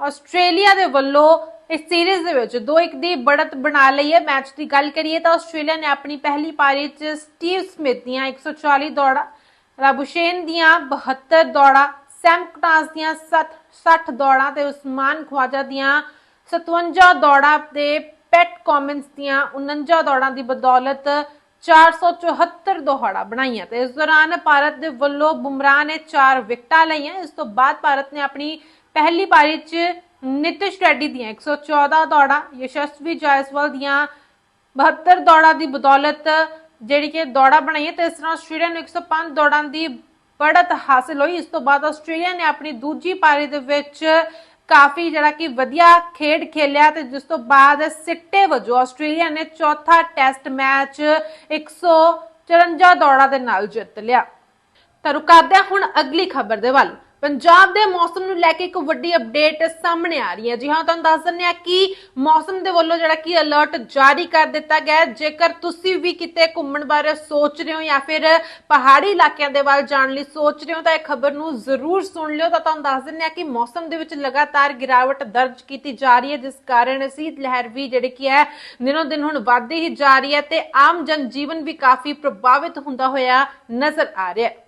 ਆਸਟ੍ਰੇਲੀਆ ਦੇ ਵੱਲੋਂ ਇਸ ਸੀਰੀਜ਼ ਦੇ ਵਿੱਚ 2-1 ਦੀ ਬੜਤ ਬਣਾ ਲਈ ਹੈ। ਮੈਚ ਦੀ ਗੱਲ ਕਰੀਏ ਤਾਂ ਆਸਟ੍ਰੇਲੀਆ ਨੇ ਆਪਣੀ ਪਹਿਲੀ ਪਾਰੀ 'ਚ ਸਟੀਵ ਸਮਿਥ ਦੀਆਂ 140 ਦੌੜਾਂ ਰਾਬੁਸ਼ੇਨ ਦੀਆਂ 72 ਦੌੜਾਂ, ਸੈਮ ਕਟਾਸ ਦੀਆਂ 60 60 ਦੌੜਾਂ ਤੇ ਉਸਮਾਨ ਖਵਾਜਾ ਦੀਆਂ 57 ਦੌੜਾਂ ਤੇ ਪੈਟ ਕਾਮਿੰਸ ਦੀਆਂ 49 ਦੌੜਾਂ ਦੀ ਬਦੌਲਤ 474 ਦੌੜਾਂ ਬਣਾਈਆਂ ਤੇ ਇਸ ਦੌਰਾਨ ਭਾਰਤ ਦੇ ਵੱਲੋਂ ਬੁਮਰਾਹ ਨੇ 4 ਵਿਕਟਾਂ ਲਈਆਂ। ਇਸ ਤੋਂ ਬਾਅਦ ਭਾਰਤ ਨੇ ਆਪਣੀ ਪਹਿਲੀ ਪਾਰੀ 'ਚ ਨਿਤਿਸ਼ ਰੈਡੀ ਦੀਆਂ 114 ਦੌੜਾਂ, ਯਸ਼ਸਵੀ ਜਾਇਸਵਾਲ ਦੀਆਂ 72 ਦੌੜਾਂ ਦੀ ਬਦੌਲਤ ਜਿਹੜੀ ਕਿ ਦੌੜਾਂ ਬਣਾਈਆਂ ਤੇ ਇਸ ਤਰ੍ਹਾਂ ਆਸਟ੍ਰੇਲੀਆ ਨੂੰ 105 ਦੌੜਾਂ ਦੀ ਬੜਤ ਹਾਸਲ ਹੋਈ। ਇਸ ਤੋਂ ਬਾਅਦ ਆਸਟ੍ਰੇਲੀਆ ਨੇ ਆਪਣੀ ਦੂਜੀ ਪਾਰੀ ਦੇ ਵਿੱਚ ਕਾਫੀ ਜਿਹੜਾ ਕਿ ਵਧੀਆ ਖੇਡ ਖੇਲਿਆ ਤੇ ਜਿਸ ਤੋਂ ਬਾਅਦ ਸਿੱਟੇ ਵਜੋਂ ਆਸਟ੍ਰੇਲੀਆ ਨੇ ਚੌਥਾ ਟੈਸਟ ਮੈਚ 154 ਦੌੜਾਂ ਦੇ ਨਾਲ ਜਿੱਤ ਲਿਆ। ਤਾਂ ਰੁਕਾਦਿਆਂ ਹੁਣ ਅਗਲੀ ਖਬਰ ਦੇ ਵੱਲ। ਪੰਜਾਬ ਦੇ ਮੌਸਮ ਨੂੰ ਲੈ ਕੇ ਇੱਕ ਵੱਡੀ ਅਪਡੇਟ ਸਾਹਮਣੇ ਆ ਰਹੀ ਹੈ। ਜੀ ਹਾਂ, ਤੁਹਾਨੂੰ ਦੱਸ ਦਿੰਦੇ ਆ ਕਿ ਮੌਸਮ ਦੇ ਵੱਲੋਂ ਜਿਹੜਾ ਕਿ ਅਲਰਟ ਜਾਰੀ ਕਰ ਦਿੱਤਾ ਗਿਆ ਹੈ। ਜੇਕਰ ਤੁਸੀਂ ਵੀ ਕਿਤੇ ਘੁੰਮਣ ਬਾਰੇ ਸੋਚ ਰਹੇ ਹੋ ਜਾਂ ਫਿਰ ਪਹਾੜੀ ਇਲਾਕਿਆਂ ਦੇ ਵੱਲ ਜਾਣ ਲਈ ਸੋਚ ਰਹੇ ਹੋ, ਤਾਂ ਇਹ ਖਬਰ ਨੂੰ ਜ਼ਰੂਰ ਸੁਣ ਲਿਓ। ਤਾਂ ਤੁਹਾਨੂੰ ਦੱਸ ਦਿੰਦੇ ਆ ਕਿ ਮੌਸਮ ਦੇ ਵਿੱਚ ਲਗਾਤਾਰ ਗਿਰਾਵਟ ਦਰਜ ਕੀਤੀ ਜਾ ਰਹੀ ਹੈ, ਜਿਸ ਕਾਰਨ ਸੀਤ ਲਹਿਰ ਵੀ ਜਿਹੜੀ ਕਿ ਹੈ, ਦਿਨੋਂ ਦਿਨ ਹੁਣ ਵੱਧਦੀ ਹੀ ਜਾ ਰਹੀ ਹੈ ਤੇ ਆਮ ਜਨ ਜੀਵਨ ਵੀ ਕਾਫੀ ਪ੍ਰਭਾਵਿਤ ਹੁੰਦਾ ਹੋਇਆ ਨਜ਼ਰ ਆ ਰਿਹਾ ਹੈ।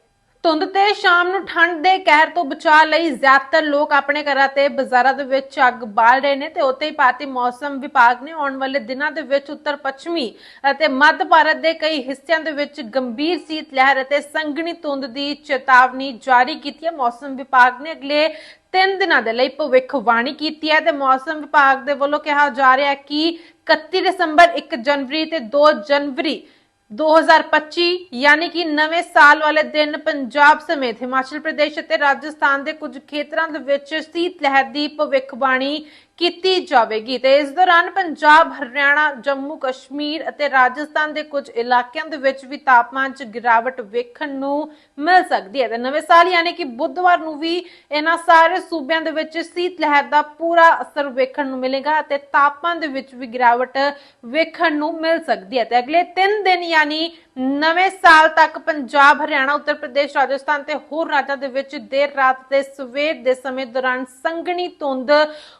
ਧੁੰਦ ਤੇ ਸ਼ਾਮ ਨੂੰ ਠੰਡ ਦੇ ਕਹਿਰ ਤੋਂ ਬਚਾਅ ਲਈ ਜ਼ਿਆਦਾਤਰ ਲੋਕ ਆਪਣੇ ਘਰਾਂ ਤੇ ਬਾਜ਼ਾਰਾਂ ਦੇ ਵਿੱਚ ਅੱਗ ਬਾਲ ਰਹੇ ਨੇ ਤੇ ਉੱਥੇ ਹੀ ਭਾਰਤੀ ਮੌਸਮ ਵਿਭਾਗ ਨੇ ਆਉਣ ਵਾਲੇ ਦਿਨਾਂ ਦੇ ਵਿੱਚ ਉੱਤਰ ਪੱਛਮੀ ਅਤੇ ਮੱਧ ਭਾਰਤ ਦੇ ਕਈ ਹਿੱਸਿਆਂ ਦੇ ਵਿੱਚ ਗੰਭੀਰ ਸੀਤ ਲਹਿਰ ਅਤੇ ਸੰਘਣੀ ਧੁੰਦ ਦੀ ਚੇਤਾਵਨੀ ਜਾਰੀ ਕੀਤੀ ਹੈ। ਮੌਸਮ ਵਿਭਾਗ ਨੇ ਅਗਲੇ ਤਿੰਨ ਦਿਨਾਂ ਦੇ ਲਈ ਭਵਿੱਖਬਾਣੀ ਕੀਤੀ ਹੈ ਤੇ ਮੌਸਮ ਵਿਭਾਗ ਦੇ ਵੱਲੋਂ ਕਿਹਾ ਜਾ ਰਿਹਾ ਹੈ ਕਿ 31 ਦਸੰਬਰ 1 ਜਨਵਰੀ ਤੇ 2 ਜਨਵਰੀ 2025 ਯਾਨੀ ਕਿ ਨਵੇਂ ਸਾਲ ਵਾਲੇ ਦਿਨ ਪੰਜਾਬ ਸਮੇਤ ਹਿਮਾਚਲ ਪ੍ਰਦੇਸ਼ ਅਤੇ ਰਾਜਸਥਾਨ ਦੇ ਕੁਝ ਖੇਤਰਾਂ ਦੇ ਵਿੱਚ ਸੀਤ ਲਹਿਰ ਦੀ ਭਵਿੱਖਬਾਣੀ ਕੀਤੀ ਜਾਵੇਗੀ ਤੇ ਇਸ ਦੌਰਾਨ ਪੰਜਾਬ, ਹਰਿਆਣਾ, ਜੰਮੂ, ਕਸ਼ਮੀਰ ਅਤੇ ਰਾਜਸਥਾਨ ਦੇ ਕੁਝ ਇਲਾਕਿਆਂ ਦੇ ਵਿੱਚ ਵੀ ਤਾਪਮਾਨ 'ਚ ਗਿਰਾਵਟ ਵੇਖਣ ਨੂੰ ਮਿਲ ਸਕਦੀ ਹੈ ਤੇ ਨਵੇਂ ਸਾਲ ਯਾਨੀ ਕਿ ਬੁੱਧਵਾਰ ਨੂੰ ਵੀ ਇਹਨਾਂ ਸਾਰੇ ਸੂਬਿਆਂ ਦੇ ਵਿੱਚ ਸੀਤ ਲਹਿਰ ਦਾ ਪੂਰਾ ਅਸਰ ਵੇਖਣ ਨੂੰ ਮਿਲੇਗਾ ਅਤੇ ਤਾਪਮਾਨ ਦੇ ਵਿੱਚ ਵੀ ਗਿਰਾਵਟ ਵੇਖਣ ਨੂੰ ਮਿਲ ਸਕਦੀ ਹੈ ਤੇ ਅਗਲੇ 3 ਦਿਨ ਯਾਨੀ ਨਵੇਂ ਸਾਲ ਤੱਕ ਪੰਜਾਬ, ਹਰਿਆਣਾ, ਉੱਤਰ ਪ੍ਰਦੇਸ਼, ਰਾਜਸਥਾਨ ਤੇ ਹੋਰ ਰਾਜਾਂ ਦੇ ਵਿੱਚ ਦੇਰ ਰਾਤ ਤੇ ਸਵੇਰ ਦੇ ਸਮੇਂ ਦੌਰਾਨ ਸੰਘਣੀ ਧੁੰਦ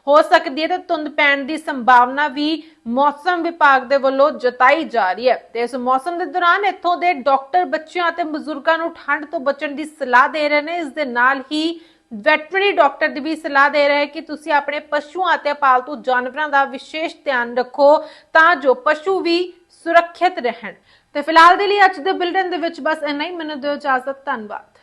ਹੋ ਸਕਦੀ ਹੈ ਤੇ ਧੁੰਦ ਪੈਣ ਦੀ ਸੰਭਾਵਨਾ ਵੀ ਮੌਸਮ ਵਿਭਾਗ ਦੇ ਵੱਲੋਂ ਜਤਾਈ ਜਾ ਰਹੀ ਹੈ। ਤੇ ਇਸ ਮੌਸਮ ਦੇ ਦੌਰਾਨ ਇੱਥੋਂ ਦੇ ਡਾਕਟਰ, ਬੱਚਿਆਂ ਅਤੇ ਬਜ਼ੁਰਗਾਂ ਨੂੰ ਠੰਡ ਤੋਂ ਬਚਣ ਦੀ ਸਲਾਹ ਦੇ ਰਹੇ ਨੇ। ਇਸ ਦੇ ਨਾਲ ਹੀ ਵੈਟਰਨਰੀ ਡਾਕਟਰ ਦੀ ਵੀ ਸਲਾਹ ਦੇ ਰਹੇ ਕਿ ਤੁਸੀਂ ਆਪਣੇ ਪਸ਼ੂਆਂ ਅਤੇ ਪਾਲਤੂ ਜਾਨਵਰਾਂ ਦਾ ਵਿਸ਼ੇਸ਼ ਧਿਆਨ ਰੱਖੋ ਤਾਂ ਜੋ ਪਸ਼ੂ ਵੀ ਸੁਰੱਖਿਅਤ ਰਹਿਣ। ਤੇ ਫਿਲਹਾਲ ਦੇ ਲਈ ਅੱਜ ਦੇ ਬੁਲੇਟਿਨ ਦੇ ਵਿੱਚ ਬਸ ਇੰਨਾ ਹੀ। ਮੈਨੂੰ ਦਿਓ ਇਜਾਜ਼ਤ, ਧੰਨਵਾਦ।